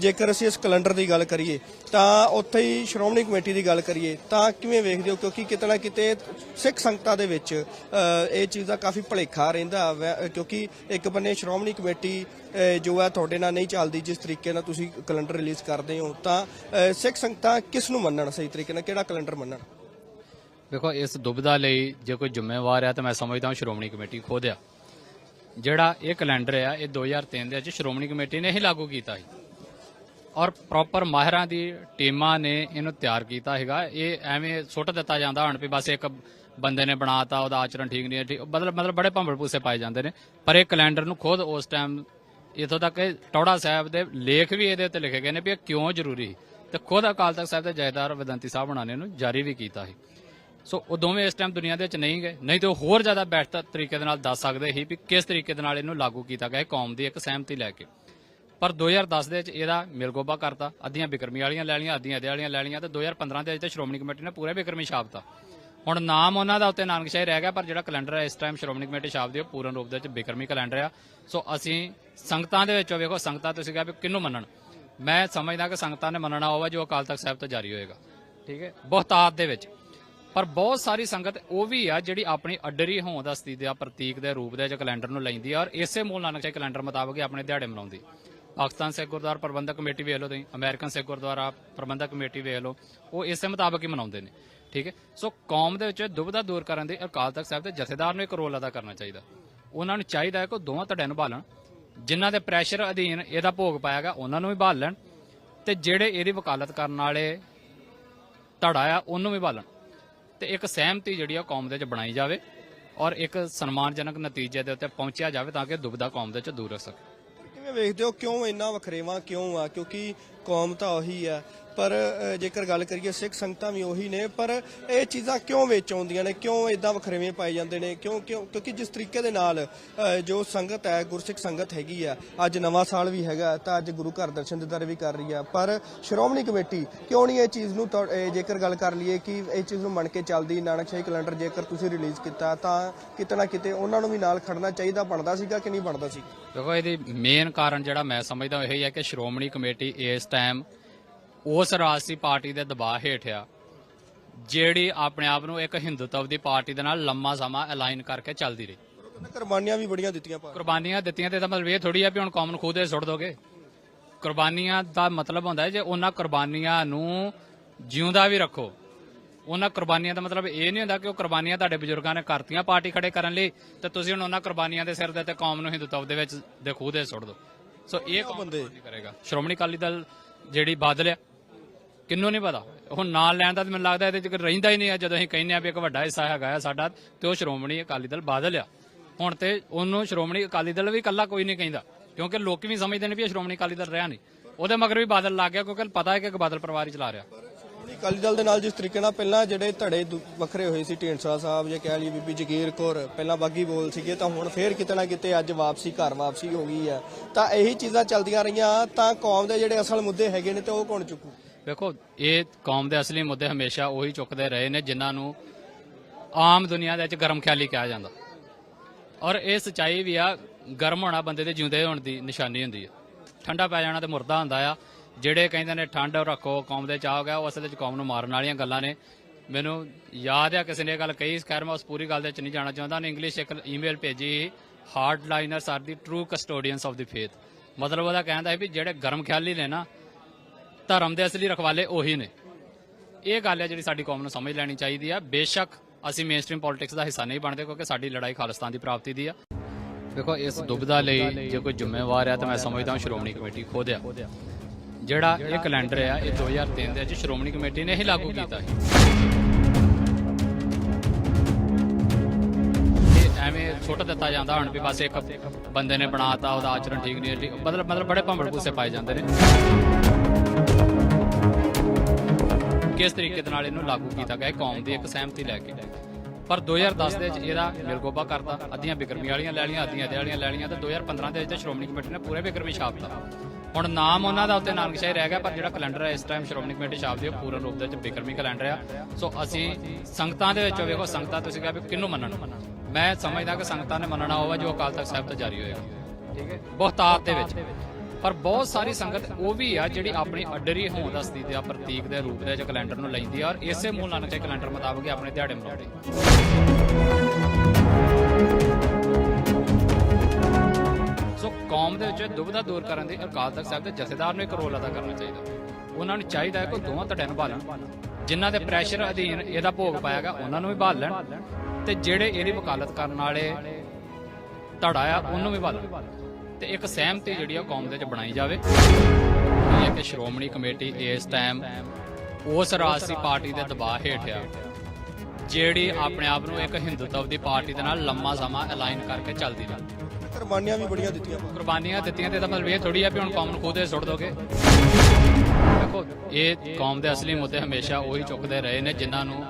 ਜੇਕਰ ਅਸੀਂ ਇਸ ਕੈਲੰਡਰ ਦੀ ਗੱਲ ਕਰੀਏ, ਤਾਂ ਉੱਥੇ ਹੀ ਸ਼੍ਰੋਮਣੀ ਕਮੇਟੀ ਦੀ ਗੱਲ ਕਰੀਏ, ਤਾਂ ਕਿਵੇਂ ਵੇਖਦੇ ਹੋ? ਕਿਉਂਕਿ ਕਿਤੇ ਨਾ ਕਿਤੇ ਸਿੱਖ ਸੰਗਤਾਂ ਦੇ ਵਿੱਚ ਇਹ ਚੀਜ਼ ਦਾ ਕਾਫੀ ਭਲੇਖਾ ਰਹਿੰਦਾ ਕਿਉਂਕਿ ਇੱਕ ਬੰਨੇ ਸ਼੍ਰੋਮਣੀ ਕਮੇਟੀ ਜੋ ਹੈ ਤੁਹਾਡੇ ਨਾਲ ਨਹੀਂ ਚੱਲਦੀ, ਜਿਸ ਤਰੀਕੇ ਨਾਲ ਤੁਸੀਂ ਕੈਲੰਡਰ ਰਿਲੀਜ਼ ਕਰਦੇ ਹੋ, ਤਾਂ ਸਿੱਖ ਸੰਗਤਾਂ ਕਿਸ ਨੂੰ ਮੰਨਣ ਸਹੀ ਤਰੀਕੇ ਨਾਲ? ਕਿਹੜਾ ਕੈਲੰਡਰ ਮੰਨਣ? ਦੇਖੋ, ਇਸ ਦੁਬਿਧਾ ਲਈ ਜੇ ਕੋਈ ਜ਼ਿੰਮੇਵਾਰ ਹੈ, ਤਾਂ ਮੈਂ ਸਮਝਦਾ ਹਾਂ ਸ਼੍ਰੋਮਣੀ ਕਮੇਟੀ ਖੁਦ ਆ ਜਿਹੜਾ ਇਹ ਕੈਲੰਡਰ ਆ, ਇਹ 2003 ਦੇ ਵਿੱਚ ਸ਼੍ਰੋਮਣੀ ਕਮੇਟੀ ਨੇ ਹੀ ਲਾਗੂ ਕੀਤਾ ਸੀ। ਔਰ ਪ੍ਰੋਪਰ ਮਾਹਿਰਾਂ ਦੀ ਟੀਮਾਂ ਨੇ ਇਹਨੂੰ ਤਿਆਰ ਕੀਤਾ ਹੈਗਾ ਇਹ ਐਵੇਂ ਸੁੱਟ ਦਿੱਤਾ ਜਾਂਦਾ ਹਣ ਵੀ ਬਸ ਇੱਕ ਬੰਦੇ ਨੇ ਬਣਾਤਾ, ਉਹਦਾ ਆਚਰਣ ਠੀਕ ਨਹੀਂ ਹੈ, ਠੀਕ ਮਤਲਬ ਮਤਲਬ ਬੜੇ ਭੰਬਲ ਪੂਸੇ ਪਾਏ ਜਾਂਦੇ ਨੇ। ਪਰ ਇਹ ਕੈਲੰਡਰ ਨੂੰ ਖੁਦ ਉਸ ਟਾਈਮ ਇਥੋਂ ਤੱਕ ਟੌੜਾ ਸਾਹਿਬ ਦੇ ਲੇਖ ਵੀ ਇਹਦੇ ਉੱਤੇ ਲਿਖੇ ਗਏ ਨੇ ਵੀ ਇਹ ਕਿਉਂ ਜ਼ਰੂਰੀ ਸੀ। ਤੇ ਖੁਦ ਅਕਾਲ ਤਖਤ ਸਾਹਿਬ ਦੇ ਜੈਦਾਰ ਵਿਦੰਤੀ ਸਾਹਿਬ ਬਣਾਣੇ ਨੇ ਨੂੰ ਜਾਰੀ ਵੀ ਕੀਤਾ ਸੀ। ਸੋ ਉਹ ਦੋਵੇਂ ਇਸ ਟਾਈਮ ਦੁਨੀਆ ਦੇ ਵਿੱਚ ਨਹੀਂ ਗਏ। ਨਹੀਂ ਤੇ ਉਹ ਹੋਰ ਜ਼ਿਆਦਾ ਬਿਹਤਰ ਤਰੀਕੇ ਦੇ ਨਾਲ ਦੱਸ ਸਕਦੇ ਸੀ ਵੀ ਕਿਸ ਤਰੀਕੇ ਦੇ ਨਾਲ ਇਹਨੂੰ ਲਾਗੂ ਕੀਤਾ ਗਿਆ ਹੈ ਕੌਮ ਦੀ ਇੱਕ ਸਹਿਮਤੀ ਲੈ ਕੇ। ਪਰ 2010 ਦੇ ਵਿੱਚ ਇਹਦਾ ਮਿਲਗੋਬਾ ਕਰਤਾ, ਅੱਧੀਆਂ ਬਿਕਰਮੀ ਵਾਲੀਆਂ ਲੈ ਲਈਆਂ, ਅੱਧੀਆਂ ਇਹਦੇ ਵਾਲੀਆਂ ਲੈ ਲਈਆਂ ਤੇ 2015 ਦੇ ਵਿੱਚ ਤੇ ਸ਼੍ਰੋਮਣੀ ਕਮੇਟੀ ਨੇ ਪੂਰੇ ਬਿਕਰਮੀ ਛਾਪਤਾ। ਹੁਣ ਨਾਮ ਉਹਨਾਂ ਦਾ ਉੱਤੇ ਨਾਨਕਸ਼ਾਹੀ ਰਹਿ ਗਿਆ, ਪਰ ਜਿਹੜਾ ਕੈਲੰਡਰ ਹੈ ਇਸ ਟਾਈਮ ਸ਼੍ਰੋਮਣੀ ਕਮੇਟੀ ਛਾਪਦੀ ਹੈ ਉਹ ਪੂਰਨ ਰੂਪ ਦੇ ਵਿੱਚ ਬਿਕਰਮੀ ਕੈਲੰਡਰ ਆ। ਸੋ ਅਸੀਂ ਸੰਗਤਾਂ ਦੇ ਵਿੱਚੋਂ ਵੇਖੋ, ਸੰਗਤਾਂ ਤੁਸੀਂ ਕਿਹਾ ਵੀ ਕਿਹਨੂੰ ਮੰਨਣ? ਮੈਂ ਸਮਝਦਾ ਕਿ ਸੰਗਤਾਂ ਨੇ ਮੰਨਣਾ ਹੋਵੇ ਜੋ ਅਕਾਲ ਤਖਤ ਸਾਹਿਬ ਤੋਂ ਜਾਰੀ ਹੋਏਗਾ। ਠੀਕ ਹੈ? ਬਹੁਤਾਤ ਦੇ ਵਿੱਚ। ਪਰ ਬਹੁਤ ਸਾਰੀ ਸੰਗਤ ਉਹ ਵੀ ਆ ਜਿਹੜੀ ਆਪਣੀ ਅੱਡਰੀ ਹੋਂਦ ਦਾ ਦੇ ਦਾ ਪ੍ਰਤੀਕ ਦੇ ਰੂਪ ਦੇ ਵਿੱਚ ਕੈਲੰਡਰ ਨੂੰ ਲੈਂਦੀ ਆ ਔਰ ਇਸੇ ਮੂਲ ਨਾਨਕ ਸ਼ਾਹੀ ਕੈਲੰਡਰ ਮੁਤਾਬਕ ਹੀ ਆਪਣੇ ਦਿਹਾੜੇ ਮਨਾਉਂਦੀ। ਪਾਕਿਸਤਾਨ ਸਿੱਖ ਗੁਰਦੁਆਰਾ ਪ੍ਰਬੰਧਕ ਕਮੇਟੀ ਵੇਖ ਲਓ ਤੁਸੀਂ, ਅਮਰੀਕਨ ਸਿੱਖ ਗੁਰਦੁਆਰਾ ਪ੍ਰਬੰਧਕ ਕਮੇਟੀ ਵੇਖ ਲਓ, ਉਹ ਇਸੇ ਮੁਤਾਬਕ ਹੀ ਮਨਾਉਂਦੇ ਨੇ, ਠੀਕ ਹੈ? ਸੋ ਕੌਮ ਦੇ ਵਿੱਚ ਦੁਬਿਧਾ ਦੂਰ ਕਰਨ ਦੇ ਅਕਾਲ ਤਖਤ ਸਾਹਿਬ ਦੇ ਜਥੇਦਾਰ ਨੂੰ ਇੱਕ ਰੋਲ ਅਦਾ ਕਰਨਾ ਚਾਹੀਦਾ। ਉਹਨਾਂ ਨੂੰ ਚਾਹੀਦਾ ਹੈ ਕਿ ਉਹ ਦੋਵਾਂ ਧੜਿਆਂ ਨੂੰ ਭਾਲਣ, ਜਿਨ੍ਹਾਂ ਦੇ ਪ੍ਰੈਸ਼ਰ ਅਧੀਨ ਇਹਦਾ ਭੋਗ ਪਾਇਆ ਗਿਆ, ਉਹਨਾਂ ਨੂੰ ਵੀ ਭਾਲ ਲੈਣ ਤੇ ਜਿਹੜੇ ਇਹਦੀ ਵਕਾਲਤ ਕਰਨ ਵਾਲੇ ਧੜਾ ਆ, ਉਹਨੂੰ ਵੀ ਭਾਲਣ। ਤੇ ਇੱਕ ਸਹਿਮਤੀ ਜਿਹੜੀ ਆ ਕੌਮ ਦੇ ਵਿੱਚ ਬਣਾਈ ਜਾਵੇ ਔਰ ਇੱਕ ਸਨਮਾਨਜਨਕ ਨਤੀਜੇ ਦੇ ਉੱਤੇ ਪਹੁੰਚਿਆ ਜਾਵੇ ਤਾਂ ਕਿ ਦੁਬਦਾ ਕੌਮ ਦੇ ਵਿੱਚ ਦੂਰ ਹੋ ਸਕੇ। ਕਿਵੇਂ ਵੇਖਦੇ ਹੋ ਕਿਉਂ ਇੰਨਾ ਵਖਰੇਵਾ ਕਿਉਂ ਆ? ਕਿਉਂਕਿ ਕੌਮ ਤਾਂ ਉਹੀ ਆ। ਪਰ ਜੇਕਰ ਗੱਲ ਕਰੀਏ ਸਿੱਖ ਸੰਗਤਾਂ ਵੀ ਉਹੀ ਨੇ, ਪਰ ਇਹ ਚੀਜ਼ਾਂ ਕਿਉਂ ਵਿੱਚ ਆਉਂਦੀਆਂ ਨੇ? ਕਿਉਂ ਇਦਾਂ ਵਖਰੇਵੇਂ ਪਾਏ ਜਾਂਦੇ ਨੇ? ਕਿਉਂ ਕਿਉਂ, ਕਿਉਂਕਿ ਜਿਸ ਤਰੀਕੇ ਦੇ ਨਾਲ ਜੋ ਸੰਗਤ ਹੈ, ਗੁਰਸਿੱਖ ਸੰਗਤ ਹੈਗੀ ਆ, ਅੱਜ ਨਵਾਂ ਸਾਲ ਵੀ ਹੈਗਾ, ਤਾਂ ਅੱਜ ਗੁਰੂ ਘਰ ਦਰਸ਼ਨ ਦਿਦਾਰੇ ਵੀ ਕਰ ਰਹੀ ਆ। ਪਰ ਸ਼੍ਰੋਮਣੀ ਕਮੇਟੀ ਕਿਉਂ ਨਹੀਂ ਇਹ ਚੀਜ਼ ਨੂੰ ਜੇਕਰ ਗੱਲ ਕਰ ਲਈਏ ਕਿ ਇਹ ਚੀਜ਼ ਨੂੰ ਮੰਨ ਕੇ ਚੱਲਦੀ ਨਾਨਕਸ਼ਾਹੀ ਕੈਲੰਡਰ ਜੇਕਰ ਤੁਸੀਂ ਰਿਲੀਜ਼ ਕੀਤਾ, ਤਾਂ ਕਿਤੇ ਨਾ ਕਿਤੇ ਉਹਨਾਂ ਨੂੰ ਵੀ ਨਾਲ ਖੜਨਾ ਚਾਹੀਦਾ, ਬਣਦਾ ਸੀਗਾ ਕਿ ਨਹੀਂ ਬਣਦਾ ਸੀ? ਦੇਖੋ, ਇਹਦੀ ਮੇਨ ਕਾਰਨ ਜਿਹੜਾ ਮੈਂ ਸਮਝਦਾ ਉਹ ਇਹ ਹੈ ਕਿ ਸ਼੍ਰੋਮਣੀ ਕਮੇਟੀ ਇਸ ਟਾਈਮ ਉਸ ਰਾਜਸੀ ਪਾਰਟੀ ਦੇ ਦਬਾਅ ਹੇਠ ਆ ਜਿਹੜੀ ਆਪਣੇ ਆਪ ਨੂੰ ਇੱਕ ਹਿੰਦੂਤਵ ਦੀ ਪਾਰਟੀ ਦੇ ਨਾਲ ਲੰਮਾ ਸਮਾਂ ਅਲਾਈਨ ਕਰਕੇ ਚੱਲਦੀ ਰਹੀ। ਕਹਿੰਦੇ ਕੁਰਬਾਨੀਆਂ ਵੀ ਬੜੀਆਂ ਦਿੱਤੀਆਂ ਪਰ ਕੁਰਬਾਨੀਆਂ ਦਿੱਤੀਆਂ ਤੇ ਮਤਲਬ ਇਹ ਥੋੜੀ ਆ ਵੀ ਹੁਣ ਕੌਮ ਨੂੰ ਖੂਦੇ ਸੁੱਟ ਦੋਗੇ। ਕੁਰਬਾਨੀਆਂ ਦਾ ਮਤਲਬ ਹੁੰਦਾ ਹੈ ਜੇ ਉਹਨਾਂ ਕੁਰਬਾਨੀਆਂ ਨੂੰ ਜਿਉਂਦਾ ਵੀ ਰੱਖੋ ਉਹਨਾਂ ਕੁਰਬਾਨੀਆਂ ਦਾ ਮਤਲਬ ਇਹ ਨਹੀਂ ਹੁੰਦਾ ਕਿ ਉਹ ਕੁਰਬਾਨੀਆਂ ਤੁਹਾਡੇ ਬਜ਼ੁਰਗਾਂ ਨੇ ਕਰਤੀਆਂ ਪਾਰਟੀ ਖੜੇ ਕਰਨ ਲਈ ਤੇ ਤੁਸੀਂ ਹੁਣ ਉਹਨਾਂ ਕੁਰਬਾਨੀਆਂ ਦੇ ਸਿਰ ਦੇ ਤੇ ਕੌਮ ਨੂੰ ਹਿੰਦੂਤਵ ਦੇ ਵਿੱਚ ਦੇ ਖੂਦੇ ਸੁੱਟ ਦਿਓ ਸੋ ਇਹ ਕੌਮ ਬੰਦੇ। ਕਰੇਗਾ। ਸ਼੍ਰੋਮਣੀ ਅਕਾਲੀ ਦਲ ਜਿਹੜੀ ਬਾਦਲ ਆ ਕਿੰਨੂੰ ਨਹੀਂ ਪਤਾ। ਹੁਣ ਨਾਲ ਲੈਣ ਦਾ ਤਾਂ ਮੈਨੂੰ ਲੱਗਦਾ ਇਹਦੇ ਚ ਰਹਿੰਦਾ ਹੀ ਨਹੀਂ ਆ, ਜਦੋਂ ਅਸੀਂ ਕਹਿੰਦੇ ਆ ਵੀ ਇੱਕ ਵੱਡਾ ਹਿੱਸਾ ਹੈਗਾ ਆ ਸਾਡਾ, ਤੇ ਉਹ ਸ਼੍ਰੋਮਣੀ ਅਕਾਲੀ ਦਲ ਬਾਦਲ ਆ। ਹੁਣ ਤੇ ਉਹਨੂੰ ਸ਼੍ਰੋਮਣੀ ਅਕਾਲੀ ਦਲ ਵੀ ਇਕੱਲਾ ਕੋਈ ਨਹੀਂ ਕਹਿੰਦਾ, ਕਿਉਂਕਿ ਲੋਕੀ ਵੀ ਸਮਝਦੇ ਨੇ ਵੀ ਇਹ ਸ਼੍ਰੋਮਣੀ ਅਕਾਲੀ ਦਲ ਰਿਹਾ ਨਹੀਂ। ਉਹਦੇ ਮਗਰ ਵੀ ਬਾਦਲ ਲੱਗ ਗਿਆ, ਕਿਉਂਕਿ ਪਤਾ ਹੈ ਕਿ ਇੱਕ ਬਾਦਲ ਪਰਿਵਾਰ ਹੀ ਚਲਾ ਰਿਹਾ। ਸ਼੍ਰੋਮਣੀ ਅਕਾਲੀ ਦਲ ਦੇ ਨਾਲ ਜਿਸ ਤਰੀਕੇ ਨਾਲ ਪਹਿਲਾਂ ਜਿਹੜੇ ਧੜੇ ਵੱਖਰੇ ਹੋਏ ਸੀ, ਢੀਂਡਸਾ ਸਾਹਿਬ ਜਾਂ ਕਹਿ ਲਈ ਬੀਬੀ ਜਗੀਰ ਕੌਰ, ਪਹਿਲਾਂ ਬਾਗੀ ਬੋਲ ਸੀਗੇ, ਤਾਂ ਹੁਣ ਫੇਰ ਕਿਤੇ ਨਾ ਕਿਤੇ ਅੱਜ ਵਾਪਸੀ, ਘਰ ਵਾਪਸੀ ਹੋ ਗਈ ਆ। ਤਾਂ ਇਹੀ ਚੀਜ਼ਾਂ ਚੱਲਦੀਆਂ ਰਹੀਆਂ, ਤਾਂ ਕੌਮ ਦੇ ਜਿਹੜੇ ਅਸਲ ਮੁੱਦੇ ਹੈਗੇ ਨੇ ਤੇ ਉਹ ਕੌਣ ਚੁੱਕੂ? ਵੇਖੋ ਇਹ ਕੌਮ ਦੇ ਅਸਲੀ ਮੁੱਦੇ ਹਮੇਸ਼ਾ ਉਹੀ ਚੁੱਕਦੇ ਰਹੇ ਨੇ, ਜਿਨ੍ਹਾਂ ਨੂੰ ਆਮ ਦੁਨੀਆ ਦੇ ਵਿੱਚ ਗਰਮ ਖਿਆਲੀ ਕਿਹਾ ਜਾਂਦਾ। ਔਰ ਇਹ ਸਚਾਈ ਵੀ ਆ, ਗਰਮ ਹੋਣਾ ਬੰਦੇ ਦੇ ਜਿਉਂਦੇ ਹੋਣ ਦੀ ਨਿਸ਼ਾਨੀ ਹੁੰਦੀ ਆ। ਠੰਡਾ ਪੈ ਜਾਣਾ ਤੇ ਮੁਰਦਾ ਹੁੰਦਾ ਆ। ਜਿਹੜੇ ਕਹਿੰਦੇ ਨੇ ਠੰਡ ਰੱਖੋ, ਕੌਮ ਦੇ ਚਾਹ ਗਿਆ, ਉਹ ਅਸਲ ਵਿੱਚ ਕੌਮ ਨੂੰ ਮਾਰਨ ਵਾਲੀਆਂ ਗੱਲਾਂ ਨੇ। ਮੈਨੂੰ ਯਾਦ ਆ ਕਿਸੇ ਨੇ ਇਹ ਗੱਲ ਕਹੀ, ਖੈਰ ਮੈਂ ਉਸ ਪੂਰੀ ਗੱਲ ਦੇ ਵਿੱਚ ਨਹੀਂ ਜਾਣਾ ਚਾਹੁੰਦਾ ਨੇ ਇੰਗਲਿਸ਼ ਇੱਕ ਈਮੇਲ ਭੇਜੀ hard liners are the true custodians of the faith ਮਤਲਬ ਉਹਦਾ ਕਹਿੰਦਾ ਹੈ ਵੀ ਜਿਹੜੇ ਗਰਮ ਖਿਆਲੀ ਨੇ ਨਾ ਧਰਮ ਦੇ ਅਸਲੀ ਰਖਵਾਲੇ ਉਹੀ ਨੇ। ਇਹ ਗੱਲ ਹੈ ਜਿਹੜੀ ਸਾਡੀ ਕੌਮ ਨੂੰ ਸਮਝ ਲੈਣੀ ਚਾਹੀਦੀ ਆ। ਬੇਸ਼ੱਕ ਅਸੀਂ ਮੇਨਸਟ੍ਰੀਮ ਪੋਲਿਟਿਕਸ ਦਾ ਹਿੱਸਾ ਨਹੀਂ ਬਣਦੇ ਕਿਉਂਕਿ ਸਾਡੀ ਲੜਾਈ ਖਾਲਿਸਤਾਨ ਦੀ ਪ੍ਰਾਪਤੀ ਦੀ ਆ। ਦੇਖੋ, ਇਸ ਦੁਬਿਧਾ ਲਈ ਜੇ ਕੋਈ ਜ਼ਿੰਮੇਵਾਰ ਆ ਤਾਂ ਮੈਂ ਸਮਝਦਾ ਸ਼੍ਰੋਮਣੀ ਕਮੇਟੀ ਖੋਦਿਆ ਆ। ਜਿਹੜਾ ਇਹ ਕੈਲੰਡਰ ਆ, ਇਹ 2003 ਦੇ ਵਿੱਚ ਸ਼੍ਰੋਮਣੀ ਕਮੇਟੀ ਨੇ ਹੀ ਲਾਗੂ ਕੀਤਾ ਸੀ। ਐਵੇਂ ਸੁੱਟ ਦਿੱਤਾ ਜਾਂਦਾ, ਹੁਣ ਵੀ ਬਸ ਇੱਕ ਬੰਦੇ ਨੇ ਬਣਾਤਾ, ਉਹਦਾ ਆਚਰਣ ਠੀਕ ਨਹੀਂ ਮਤਲਬ ਮਤਲਬ ਬੜੇ ਭੰਬਲ ਪੂਸੇ ਪਾਏ ਜਾਂਦੇ ਨੇ। ਕਿਸ ਤਰੀਕੇ ਦੇ ਨਾਲ ਇਹਨੂੰ ਲਾਗੂ ਕੀਤਾ ਗਿਆ ਕੌਮ ਦੀ ਇੱਕ ਸਹਿਮਤੀ ਲੈ ਕੇ। ਪਰ 2010 ਦੇ ਵਿੱਚ ਇਹਦਾ ਮਿਲਗੋਬਾ ਕਰਤਾ ਅੱਧੀਆਂ ਬਿਕਰਮੀ ਵਾਲੀਆਂ ਲੈ ਲਈਆਂ ਅੱਧੀਆਂ ਇਹਦੇ ਵਾਲੀਆਂ ਲੈ ਲਈਆਂ ਤੇ 2015 ਦੇ ਵਿੱਚ ਤੇ ਸ਼੍ਰੋਮਣੀ ਕਮੇਟੀ ਨੇ ਪੂਰੇ ਬਿਕਰਮੀ ਛਾਪਤਾ ਹੁਣ ਨਾਮ ਉਹਨਾਂ ਦਾ ਉੱਤੇ ਨਾਨਕਸ਼ਾਹੀ ਰਹਿ ਗਿਆ ਪਰ ਜਿਹੜਾ ਕੈਲੰਡਰ ਹੈ ਇਸ ਟਾਈਮ ਸ਼੍ਰੋਮਣੀ ਕਮੇਟੀ ਛਾਪਦੀ ਹੈ ਉਹ ਪੂਰਨ ਰੂਪ ਦੇ ਵਿੱਚ ਬਿਕਰਮੀ ਕੈਲੰਡਰ ਆ। ਸੋ ਅਸੀਂ ਸੰਗਤਾਂ ਦੇ ਵਿੱਚੋਂ ਵੇਖੋ ਸੰਗਤਾਂ ਤੁਸੀਂ ਕਿਹਾ ਵੀ ਕਿਹਨੂੰ ਮੰਨਣ? ਮੈਂ ਸਮਝਦਾ ਕਿ ਸੰਗਤਾਂ ਨੇ ਮੰਨਣਾ ਹੋਵੇ ਜੋ ਅਕਾਲ ਤਖਤ ਸਾਹਿਬ ਤੋਂ ਜਾਰੀ ਹੋਏਗਾ। ਠੀਕ ਹੈ। ਬਹੁਤਾਤ ਦੇ ਵਿੱਚ। ਪਰ ਬਹੁਤ ਸਾਰੀ ਸੰਗਤ ਉਹ ਵੀ ਆ ਜਿਹੜੀ ਆਪਣੀ ਅੱਡਰੀ ਹੋਂਦ ਦਾ ਸਥਿਤੀ ਦਾ ਪ੍ਰਤੀਕ ਦੇ ਰੂਪ ਦੇ ਵਿੱਚ ਕੈਲੰਡਰ ਨੂੰ ਲੈਂਦੀ ਆ ਔਰ ਇਸੇ ਮੂਲ ਨਾਨਕ ਦੇ ਕੈਲੰਡਰ ਮੁਤਾਬਕ ਹੀ ਆਪਣੇ ਦਿਹਾੜੇ ਮਨਾਉਂਦੇ ਸੋ ਕੌਮ ਦੇ ਵਿੱਚ ਦੁਬਿਧਾ ਦੂਰ ਕਰਨ ਦੀ ਅਕਾਲ ਤਖਤ ਸਾਹਿਬ ਦੇ ਜਥੇਦਾਰ ਨੂੰ ਇੱਕ ਰੋਲ ਅਦਾ ਕਰਨਾ ਚਾਹੀਦਾ। ਉਹਨਾਂ ਨੂੰ ਚਾਹੀਦਾ ਹੈ ਕਿ ਉਹ ਦੋਵਾਂ ਧੜਿਆਂ ਨੂੰ ਭਾਲਣ। ਜਿਨ੍ਹਾਂ ਦੇ ਪ੍ਰੈਸ਼ਰ ਅਧੀਨ ਇਹਦਾ ਭੋਗ ਪਾਇਆਗਾ ਉਹਨਾਂ ਨੂੰ ਵੀ ਭਾਲ ਲੈਣ ਤੇ ਜਿਹੜੇ ਇਹਦੀ ਵਕਾਲਤ ਕਰਨ ਵਾਲੇ ਧੜਾ ਆ, ਉਹਨੂੰ ਵੀ ਭਾਲਣ। ਤੇ ਇੱਕ ਸਹਿਮਤੀ ਜਿਹੜੀ ਆ ਕੌਮ ਦੇ ਵਿੱਚ ਬਣਾਈ ਜਾਵੇ। ਇਹ ਹੈ ਕਿ ਸ਼੍ਰੋਮਣੀ ਕਮੇਟੀ ਇਸ ਟਾਈਮ ਉਸ ਰਾਜਸੀ ਪਾਰਟੀ ਦੇ ਦਬਾਅ ਹੇਠ ਆ ਜਿਹੜੀ ਆਪਣੇ ਆਪ ਨੂੰ ਇੱਕ ਹਿੰਦੂਤਵ ਦੀ ਪਾਰਟੀ ਦੇ ਨਾਲ ਲੰਮਾ ਸਮਾਂ ਅਲਾਈਨ ਕਰਕੇ ਚੱਲਦੀ ਰਹੀ ਕੁਰਬਾਨੀਆਂ ਵੀ ਬੜੀਆਂ ਦਿੱਤੀਆਂ। ਕੁਰਬਾਨੀਆਂ ਦਿੱਤੀਆਂ ਤੇ ਇਹਦਾ ਮਤਲਬ ਇਹ ਥੋੜੀ ਆ ਵੀ ਹੁਣ ਕੌਮ ਨੂੰ ਖੋਦੇ ਸੁੱਟ ਦੋਗੇ। ਦੇਖੋ ਇਹ ਕੌਮ ਦੇ ਅਸਲੀ ਮੁੱਦੇ ਹਮੇਸ਼ਾ ਉਹੀ ਚੁੱਕਦੇ ਰਹੇ ਨੇ ਜਿਨ੍ਹਾਂ ਨੂੰ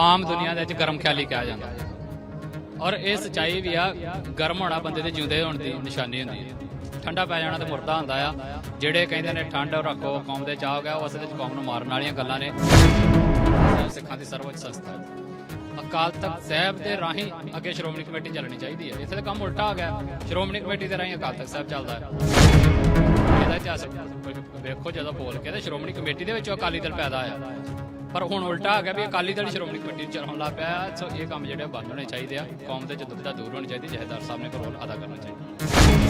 ਆਮ ਦੁਨੀਆ ਦੇ ਵਿੱਚ ਗਰਮ ਖਿਆਲੀ ਕਿਹਾ ਜਾਂਦਾ। ਹੈ ਔਰ ਇਹ ਸਚਾਈ ਵੀ ਆ, ਗਰਮ ਹੋਣਾ ਬੰਦੇ ਦੇ ਜਿਉਂਦੇ ਹੋਣ ਦੀ ਨਿਸ਼ਾਨੀ ਹੁੰਦੀ ਹੈ। ਠੰਡਾ ਪੈ ਜਾਣਾ ਤੇ ਮੁਰਦਾ ਹੁੰਦਾ ਆ। ਜਿਹੜੇ ਕਹਿੰਦੇ ਨੇ ਠੰਡ ਰੱਖੋ, ਕੌਮ ਦੇ ਚਾਹ ਗਿਆ, ਉਹ ਅਸਲ ਵਿੱਚ ਕੌਮ ਨੂੰ ਮਾਰਨ ਵਾਲੀਆਂ ਗੱਲਾਂ ਨੇ। ਸਿੱਖਾਂ ਦੀ ਸਰਵਉੱਚ ਸੰਸਥਾ ਅਕਾਲ ਤਖਤ ਸਾਹਿਬ ਦੇ ਰਾਹੀਂ ਅੱਗੇ ਸ਼੍ਰੋਮਣੀ ਕਮੇਟੀ ਚੱਲਣੀ ਚਾਹੀਦੀ ਹੈ। ਇੱਥੇ ਤਾਂ ਕੰਮ ਉਲਟਾ ਹੋ ਗਿਆ। ਸ਼੍ਰੋਮਣੀ ਕਮੇਟੀ ਦੇ ਰਾਹੀਂ ਅਕਾਲ ਤਖਤ ਸਾਹਿਬ ਚੱਲਦਾ ਹੈ। ਇਹਦਾ ਇਤਿਹਾਸ ਵੇਖੋ ਜਦੋਂ ਬੋਲ ਕੇ ਤੇ ਸ਼੍ਰੋਮਣੀ ਕਮੇਟੀ ਦੇ ਵਿੱਚੋਂ ਅਕਾਲੀ ਦਲ ਪੈਦਾ ਆਇਆ ਪਰ ਹੁਣ ਉਲਟਾ ਆ ਗਿਆ ਵੀ ਅਕਾਲੀ ਦਲ ਸ਼੍ਰੋਮਣੀ ਕਮੇਟੀ ਨੂੰ ਚਲਾਉਣ ਲੱਗ ਪਿਆ ਸੋ ਇਹ ਕੰਮ ਜਿਹੜੇ ਬੰਦ ਹੋਣੇ ਚਾਹੀਦੇ ਆ। ਕੌਮ ਦੇ ਜਦੁਬਦਾ ਦੂਰ ਹੋਣੀ ਚਾਹੀਦੀ ਜਹੇਦਾਰ ਸਾਹਿਬ ਨੇ ਇੱਕ ਰੋਲ ਅਦਾ ਕਰਨਾ ਚਾਹੀਦਾ।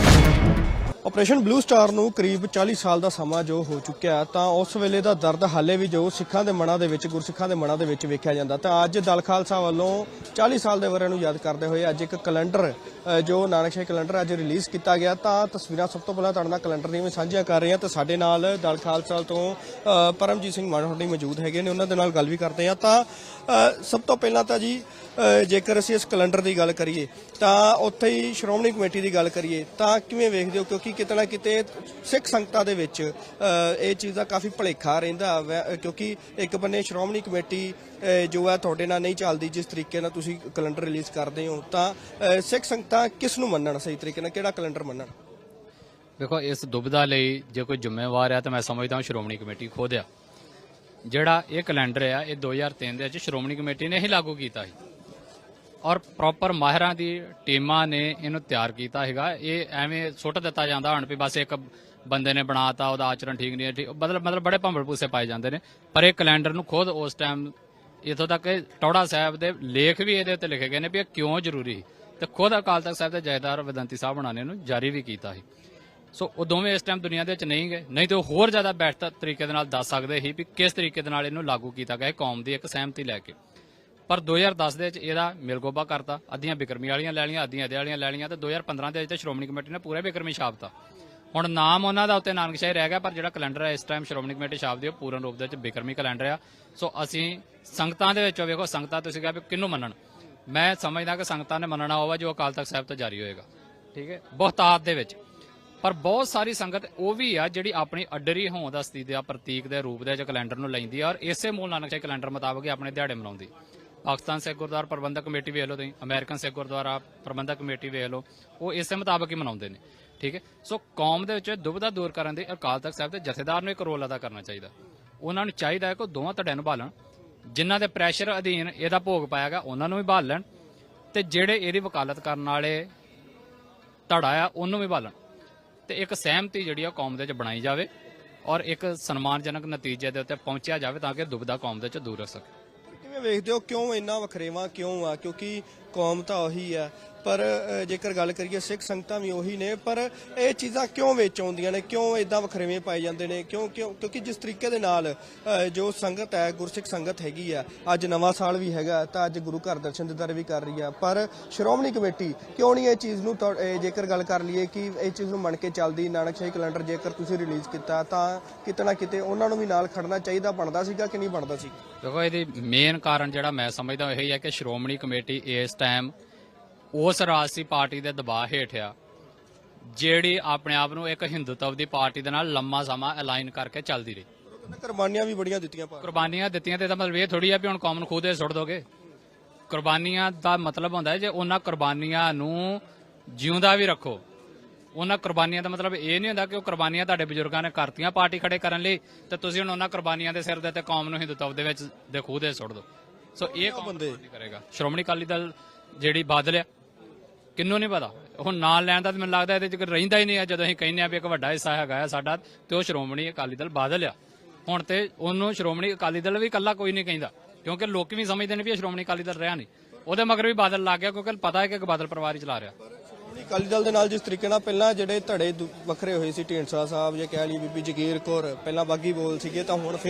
ਆਪਰੇਸ਼ਨ ਬਲੂ ਸਟਾਰ ਨੂੰ ਕਰੀਬ 40 ਸਾਲ ਦਾ ਸਮਾਂ ਜੋ ਹੋ ਚੁੱਕਿਆ ਤਾਂ ਉਸ ਵੇਲੇ ਦਾ ਦਰਦ ਹਾਲੇ ਵੀ ਜੋ ਸਿੱਖਾਂ ਦੇ ਮਨਾਂ ਦੇ ਵਿੱਚ ਗੁਰਸਿੱਖਾਂ ਦੇ ਮਨਾਂ ਦੇ ਵਿੱਚ ਵੇਖਿਆ ਜਾਂਦਾ। ਤਾਂ ਅੱਜ ਦਲ ਖਾਲਸਾ ਵੱਲੋਂ 40 ਸਾਲ ਦੇ ਵਰ੍ਹੇ ਨੂੰ ਯਾਦ ਕਰਦੇ ਹੋਏ ਅੱਜ ਇੱਕ ਕੈਲੰਡਰ ਅ, ਜੋ ਨਾਨਕਸ਼ਾਹੀ ਕੈਲੰਡਰ ਅੱਜ ਰਿਲੀਜ਼ ਕੀਤਾ ਗਿਆ। ਤਾਂ ਤਸਵੀਰਾਂ ਸਭ ਤੋਂ ਪਹਿਲਾਂ ਤੁਹਾਡੇ ਨਾਲ ਕੈਲੰਡਰ ਦੀਆਂ ਵੀ ਸਾਂਝੀਆਂ ਕਰ ਰਹੇ ਹਾਂ। ਤੇ ਸਾਡੇ ਨਾਲ ਦਲ ਖਾਲਸਾ ਤੋਂ ਪਰਮਜੀਤ ਸਿੰਘ ਮਾਨਹੋਡੀ ਮੌਜੂਦ ਹੈਗੇ ਨੇ। ਉਹਨਾਂ ਦੇ ਨਾਲ ਗੱਲ ਵੀ ਕਰਦੇ ਹਾਂ। ਤਾਂ ਸਭ ਤੋਂ ਪਹਿਲਾਂ ਤਾਂ ਜੀ ਜੇਕਰ ਅਸੀਂ ਇਸ ਕੈਲੰਡਰ ਦੀ ਗੱਲ ਕਰੀਏ, ਤਾਂ ਉੱਥੇ ਹੀ ਸ਼੍ਰੋਮਣੀ ਕਮੇਟੀ ਦੀ ਗੱਲ ਕਰੀਏ, ਤਾਂ ਕਿਵੇਂ ਵੇਖਦੇ ਹੋ? ਕਿਉਂਕਿ ਕਿਤੇ ਨਾ ਕਿਤੇ ਸਿੱਖ ਸੰਗਤਾਂ ਦੇ ਵਿੱਚ ਇਹ ਚੀਜ਼ ਦਾ ਕਾਫੀ ਭਲੇਖਾ ਰਹਿੰਦਾ ਵੈ- ਕਿਉਂਕਿ ਇੱਕ ਬੰਨੇ ਸ਼੍ਰੋਮਣੀ ਕਮੇਟੀ ਜੋ ਹੈ ਤੁਹਾਡੇ ਨਾਲ ਨਹੀਂ ਚੱਲਦੀ, ਜਿਸ ਤਰੀਕੇ ਨਾਲ ਤੁਸੀਂ ਕੈਲੰਡਰ ਰਿਲੀਜ਼ ਕਰਦੇ ਹੋ, ਤਾਂ ਸਿੱਖ ਸੰਗਤਾਂ ਕਿਸ ਨੂੰ ਮੰਨਣ? ਸਹੀ ਤਰੀਕੇ ਨਾਲ ਕਿਹੜਾ ਕੈਲੰਡਰ ਮੰਨਣ? ਦੇਖੋ, ਇਸ ਦੁਬਿਧਾ ਲਈ ਜੇ ਕੋਈ ਜ਼ਿੰਮੇਵਾਰ ਹੈ ਤਾਂ ਮੈਂ ਸਮਝਦਾ ਹਾਂ ਸ਼੍ਰੋਮਣੀ ਕਮੇਟੀ ਖੁਦ ਆ। ਜਿਹੜਾ ਇਹ ਕੈਲੰਡਰ ਆ, ਇਹ 2003 ਦੇ ਵਿੱਚ ਸ਼੍ਰੋਮਣੀ ਕਮੇਟੀ ਨੇ ਹੀ ਲਾਗੂ ਕੀਤਾ ਸੀ। ਔਰ ਪ੍ਰੋਪਰ ਮਾਹਿਰਾਂ ਦੀ ਟੀਮਾਂ ਨੇ ਇਹਨੂੰ ਤਿਆਰ ਕੀਤਾ ਹੈਗਾ ਇਹ ਐਵੇਂ ਸੁੱਟ ਦਿੱਤਾ ਜਾਂਦਾ, ਹਣ ਵੀ ਬਸ ਇੱਕ ਬੰਦੇ ਨੇ ਬਣਾਤਾ, ਉਹਦਾ ਆਚਰਣ ਠੀਕ ਨਹੀਂ ਹੈ, ਠੀਕ, ਮਤਲਬ ਮਤਲਬ ਬੜੇ ਭੰਬਲ ਪੂਸੇ ਪਾਏ ਜਾਂਦੇ ਨੇ। ਪਰ ਇਹ ਕੈਲੰਡਰ ਨੂੰ ਖੁਦ ਉਸ ਟਾਈਮ ਇਥੋਂ ਤੱਕ ਟੌੜਾ ਸਾਹਿਬ ਦੇ ਲੇਖ ਵੀ ਇਹਦੇ ਉੱਤੇ ਲਿਖੇ ਗਏ ਨੇ ਵੀ ਇਹ ਕਿਉਂ ਜ਼ਰੂਰੀ ਸੀ। ਤੇ ਖੁਦ ਅਕਾਲ ਤਖਤ ਸਾਹਿਬ ਦੇ ਜਥੇਦਾਰ ਵਿਦੰਤੀ ਸਾਹਿਬ ਬਣਾਣੇ ਇਹਨੂੰ ਜਾਰੀ ਵੀ ਕੀਤਾ ਸੀ। ਸੋ ਉਹ ਦੋਵੇਂ ਇਸ ਟਾਈਮ ਦੁਨੀਆ ਦੇ ਵਿੱਚ ਨਹੀਂ ਗਏ। ਨਹੀਂ ਤੇ ਉਹ ਹੋਰ ਜ਼ਿਆਦਾ ਬਿਹਤਰ ਤਰੀਕੇ ਦੇ ਨਾਲ ਦੱਸ ਸਕਦੇ ਸੀ ਵੀ ਕਿਸ ਤਰੀਕੇ ਦੇ ਨਾਲ ਇਹਨੂੰ ਲਾਗੂ ਕੀਤਾ ਗਿਆ। ਹੈ ਕੌਮ ਦੀ ਇੱਕ ਸਹਿਮਤੀ ਲੈ ਕੇ। ਪਰ 2010 ਦੇ ਵਿੱਚ ਇਹਦਾ ਮਿਲਗੋਬਾ ਕਰਤਾ, ਅੱਧੀਆਂ ਬਿਕਰਮੀ ਵਾਲੀਆਂ ਲੈ ਲਈਆਂ, ਅੱਧੀਆਂ ਇਹਦੇ ਵਾਲੀਆਂ ਲੈ ਲਈਆਂ ਤੇ 2015 ਦੇ ਵਿੱਚ ਤੇ ਸ਼੍ਰੋਮਣੀ ਕਮੇਟੀ ਨੇ ਪੂਰੇ ਬਿਕਰਮੀ ਛਾਪਤਾ। ਹੁਣ ਨਾਮ ਉਹਨਾਂ ਦਾ ਉੱਤੇ ਨਾਨਕਸ਼ਾਹੀ ਰਹਿ ਗਿਆ, ਪਰ ਜਿਹੜਾ ਕੈਲੰਡਰ ਹੈ ਇਸ ਟਾਈਮ ਸ਼੍ਰੋਮਣੀ ਕਮੇਟੀ ਛਾਪਦੀ ਹੈ, ਉਹ ਪੂਰਨ ਰੂਪ ਦੇ ਵਿੱਚ ਬਿਕਰਮੀ ਕੈਲੰਡਰ ਆ। ਸੋ ਅਸੀਂ ਸੰਗਤਾਂ ਦੇ ਵਿੱਚੋਂ ਵੇਖੋ, ਸੰਗਤਾਂ ਤੁਸੀਂ ਕਿਹਾ ਵੀ ਕਿਹਨੂੰ ਮੰਨਣ? ਮੈਂ ਸਮਝਦਾ ਕਿ ਸੰਗਤਾਂ ਨੇ ਮੰਨਣਾ ਹੋਵਾ ਜੋ ਅਕਾਲ ਤਖਤ ਸਾਹਿਬ ਤੋਂ ਜਾਰੀ ਹੋਏਗਾ, ਠੀਕ ਹੈ? ਬਹੁਤਾਤ ਦੇ ਵਿੱਚ। ਪਰ ਬਹੁਤ ਸਾਰੀ ਸੰਗਤ ਉਹ ਵੀ ਆ ਜਿਹੜੀ ਆਪਣੀ ਅੱਡਰੀ ਹੋਂਦ ਦਾ ਸਥਿਤੀ ਦਾ ਪ੍ਰਤੀਕ ਦੇ ਰੂਪ ਦੇ ਵਿੱਚ ਕੈਲੰਡਰ ਨੂੰ ਲੈਂਦੀ ਆ ਔਰ ਇਸੇ ਮੂਲ ਨਾਨਕ ਸ਼ਾਹੀ ਕੈਲੰਡਰ ਮੁਤਾਬਕ ਆਪਣੇ ਦਿਹਾੜੇ ਮਨਾਉਂਦੀ। ਪਾਕਿਸਤਾਨ ਸਿੱਖ ਗੁਰਦੁਆਰਾ ਪ੍ਰਬੰਧਕ ਕਮੇਟੀ ਵੇਖ ਲਓ ਤੁਸੀਂ, ਅਮਰੀਕਨ ਸਿੱਖ ਗੁਰਦੁਆਰਾ ਪ੍ਰਬੰਧਕ ਕਮੇਟੀ ਵੇਖ ਲਓ, ਉਹ ਇਸੇ ਮੁਤਾਬਕ ਹੀ ਮਨਾਉਂਦੇ ਨੇ, ਠੀਕ ਹੈ? ਸੋ ਕੌਮ ਦੇ ਵਿੱਚ ਦੁਬਿਧਾ ਦੂਰ ਕਰਨ ਦੀ ਅਕਾਲ ਤਖਤ ਸਾਹਿਬ ਦੇ ਜਥੇਦਾਰ ਨੂੰ ਇੱਕ ਰੋਲ ਅਦਾ ਕਰਨਾ ਚਾਹੀਦਾ। ਉਹਨਾਂ ਨੂੰ ਚਾਹੀਦਾ ਹੈ ਕਿ ਉਹ ਦੋਵਾਂ ਧੜਿਆਂ ਨੂੰ ਭਾਲਣ, ਜਿਨ੍ਹਾਂ ਦੇ ਪ੍ਰੈਸ਼ਰ ਅਧੀਨ ਇਹਦਾ ਭੋਗ ਪਾਇਆਗਾ ਉਹਨਾਂ ਨੂੰ ਵੀ ਭਾਲ ਲੈਣ ਤੇ ਜਿਹੜੇ ਇਹਦੀ ਵਕਾਲਤ ਕਰਨ ਵਾਲੇ ਧੜਾ ਆ, ਉਹਨੂੰ ਵੀ ਭਾਲਣ। ਤੇ ਇੱਕ ਸਹਿਮਤੀ ਜਿਹੜੀ ਆ ਕੌਮ ਦੇ ਵਿੱਚ ਬਣਾਈ ਜਾਵੇ ਔਰ ਇੱਕ ਸਨਮਾਨਜਨਕ ਨਤੀਜੇ ਦੇ ਉੱਤੇ ਪਹੁੰਚਿਆ ਜਾਵੇ ਤਾਂ ਕਿ ਦੁਬਿਧਾ ਕੌਮ ਦੇ ਵਿੱਚ ਦੂਰ ਰੱਖ ਸਕੇ। ਵੇਖਦੇ ਹੋ ਕਿਉਂ ਇੰਨਾ ਵਖਰੇਵਾ ਕਿਉਂ ਆ? ਕਿਉਂਕਿ ਕੌਮ ਤਾਂ ਉਹੀ ਆ। ਪਰ ਜੇਕਰ ਗੱਲ ਕਰੀਏ, ਸਿੱਖ ਸੰਗਤਾਂ ਵੀ ਉਹੀ ਨੇ। ਪਰ ਇਹ ਚੀਜ਼ਾਂ ਕਿਉਂ ਵਿੱਚ ਆਉਂਦੀਆਂ ਨੇ? ਕਿਉਂ ਇਦਾਂ ਵਖਰੇਵੇਂ ਪਾਏ ਜਾਂਦੇ ਨੇ? ਕਿਉਂ ਕਿਉਂ? ਕਿਉਂਕਿ ਜਿਸ ਤਰੀਕੇ ਦੇ ਨਾਲ ਜੋ ਸੰਗਤ ਹੈ, ਗੁਰਸਿੱਖ ਸੰਗਤ ਹੈਗੀ ਆ, ਅੱਜ ਨਵਾਂ ਸਾਲ ਵੀ ਹੈਗਾ, ਤਾਂ ਅੱਜ ਗੁਰੂ ਘਰ ਦਰਸ਼ਨ ਦਿਦਾਰੇ ਵੀ ਕਰ ਰਹੀ ਆ। ਪਰ ਸ਼੍ਰੋਮਣੀ ਕਮੇਟੀ ਕਿਉਂ ਨਹੀਂ ਇਹ ਚੀਜ਼ ਨੂੰ ਜੇਕਰ ਗੱਲ ਕਰ ਲਈਏ ਕਿ ਇਹ ਚੀਜ਼ ਨੂੰ ਮੰਨ ਕੇ ਚੱਲਦੀ ਨਾਨਕਸ਼ਾਹੀ ਕੈਲੰਡਰ ਜੇਕਰ ਤੁਸੀਂ ਰਿਲੀਜ਼ ਕੀਤਾ, ਤਾਂ ਕਿਤੇ ਨਾ ਕਿਤੇ ਉਹਨਾਂ ਨੂੰ ਵੀ ਨਾਲ ਖੜਨਾ ਚਾਹੀਦਾ, ਬਣਦਾ ਸੀਗਾ ਕਿ ਨਹੀਂ ਬਣਦਾ ਸੀ? ਦੇਖੋ, ਇਹਦੀ ਮੇਨ ਕਾਰਨ ਜਿਹੜਾ ਮੈਂ ਸਮਝਦਾ ਉਹ ਇਹ ਹੈ ਕਿ ਸ਼੍ਰੋਮਣੀ ਕਮੇਟੀ ਇਸ ਟਾਈਮ ਉਸ ਰਾਜਸੀ ਪਾਰਟੀ ਦੇ ਦਬਾਅ ਹੇਠ ਆ ਜਿਹੜੀ ਆਪਣੇ ਆਪ ਨੂੰ ਇੱਕ ਹਿੰਦੂਤਵ ਦੀ ਪਾਰਟੀ ਦੇ ਨਾਲ ਲੰਮਾ ਸਮਾਂ ਅਲਾਈਨ ਕਰਕੇ ਚੱਲਦੀ ਰਹੀ। ਕੁਰਬਾਨੀਆਂ ਵੀ ਬੜੀਆਂ ਦਿੱਤੀਆਂ ਪਾ ਕੁਰਬਾਨੀਆਂ ਦਿੱਤੀਆਂ ਤੇ ਇਹਦਾ ਮਤਲਬ ਇਹ ਥੋੜੀ ਆ ਵੀ ਹੁਣ ਕੌਮ ਨੂੰ ਖੂਦੇ ਸੁੱਟ ਦੋਗੇ। ਕੁਰਬਾਨੀਆਂ ਦਾ ਮਤਲਬ ਹੁੰਦਾ ਹੈ ਜੇ ਉਹਨਾਂ ਕੁਰਬਾਨੀਆਂ ਨੂੰ ਜਿਉਂਦਾ ਵੀ ਰੱਖੋ ਉਹਨਾਂ ਕੁਰਬਾਨੀਆਂ ਦਾ ਮਤਲਬ ਇਹ ਨਹੀਂ ਹੁੰਦਾ ਕਿ ਉਹ ਕੁਰਬਾਨੀਆਂ ਤੁਹਾਡੇ ਬਜ਼ੁਰਗਾਂ ਨੇ ਕਰਤੀਆਂ ਪਾਰਟੀ ਖੜੇ ਕਰਨ ਲਈ ਤੇ ਤੁਸੀਂ ਹੁਣ ਉਹਨਾਂ ਕੁਰਬਾਨੀਆਂ ਦੇ ਸਿਰ ਦੇ ਤੇ ਕੌਮ ਨੂੰ ਹਿੰਦੂਤਵ ਦੇ ਵਿੱਚ ਦੇ ਖੂਦੇ ਸੁੱਟ ਦਿਓ ਸੋ ਇਹ ਕੌਮ ਬੰਦੇ। ਕਰੇਗਾ। ਸ਼੍ਰੋਮਣੀ ਅਕਾਲੀ ਦਲ ਜਿਹੜੀ ਬਾਦਲ ਆ, ਕਿੰਨੂੰ ਨਹੀਂ ਪਤਾ? ਹੁਣ ਨਾਂ ਲੈਣ ਦਾ ਤਾਂ ਮੈਨੂੰ ਲੱਗਦਾ ਇਹਦੇ ਚ ਕੋਈ ਰਹਿੰਦਾ ਹੀ ਨਹੀਂ ਆ, ਜਦੋਂ ਅਸੀਂ ਕਹਿੰਦੇ ਆ ਵੀ ਇੱਕ ਵੱਡਾ ਹਿੱਸਾ ਹੈਗਾ ਆ ਸਾਡਾ, ਤੇ ਉਹ ਸ਼੍ਰੋਮਣੀ ਅਕਾਲੀ ਦਲ ਬਾਦਲ ਆ। ਹੁਣ ਤੇ ਉਹਨੂੰ ਸ਼੍ਰੋਮਣੀ ਅਕਾਲੀ ਦਲ ਵੀ ਇਕੱਲਾ ਕੋਈ ਨਹੀਂ ਕਹਿੰਦਾ, ਕਿਉਂਕਿ ਲੋਕ ਵੀ ਸਮਝਦੇ ਨੇ ਵੀ ਇਹ ਸ਼੍ਰੋਮਣੀ ਅਕਾਲੀ ਦਲ ਰਿਹਾ ਨਹੀਂ। ਉਹਦੇ ਮਗਰ ਵੀ ਬਾਦਲ ਲੱਗ ਗਿਆ, ਕਿਉਂਕਿ ਪਤਾ ਹੈ ਕਿ ਬਾਦਲ ਪਰਿਵਾਰ ਹੀ ਚਲਾ ਰਿਹਾ। ਸ਼੍ਰੋਮਣੀ ਅਕਾਲੀ ਦਲ ਦੇ ਨਾਲ ਜਿਸ ਤਰੀਕੇ ਨਾਲ ਪਹਿਲਾਂ ਜਿਹੜੇ ਧੜੇ ਵੱਖਰੇ ਹੋਏ ਸੀ, ਢੀਂਡਸਾ ਸਾਹਿਬ ਜਾਂ ਕਹਿ ਲਈ ਬੀਬੀ ਜਗੀਰ ਕੌਰ, ਪਹਿਲਾਂ ਬਾਗੀ ਬੋਲ ਸੀਗੇ, ਤਾਂ ਹੁਣ ਫੇਰ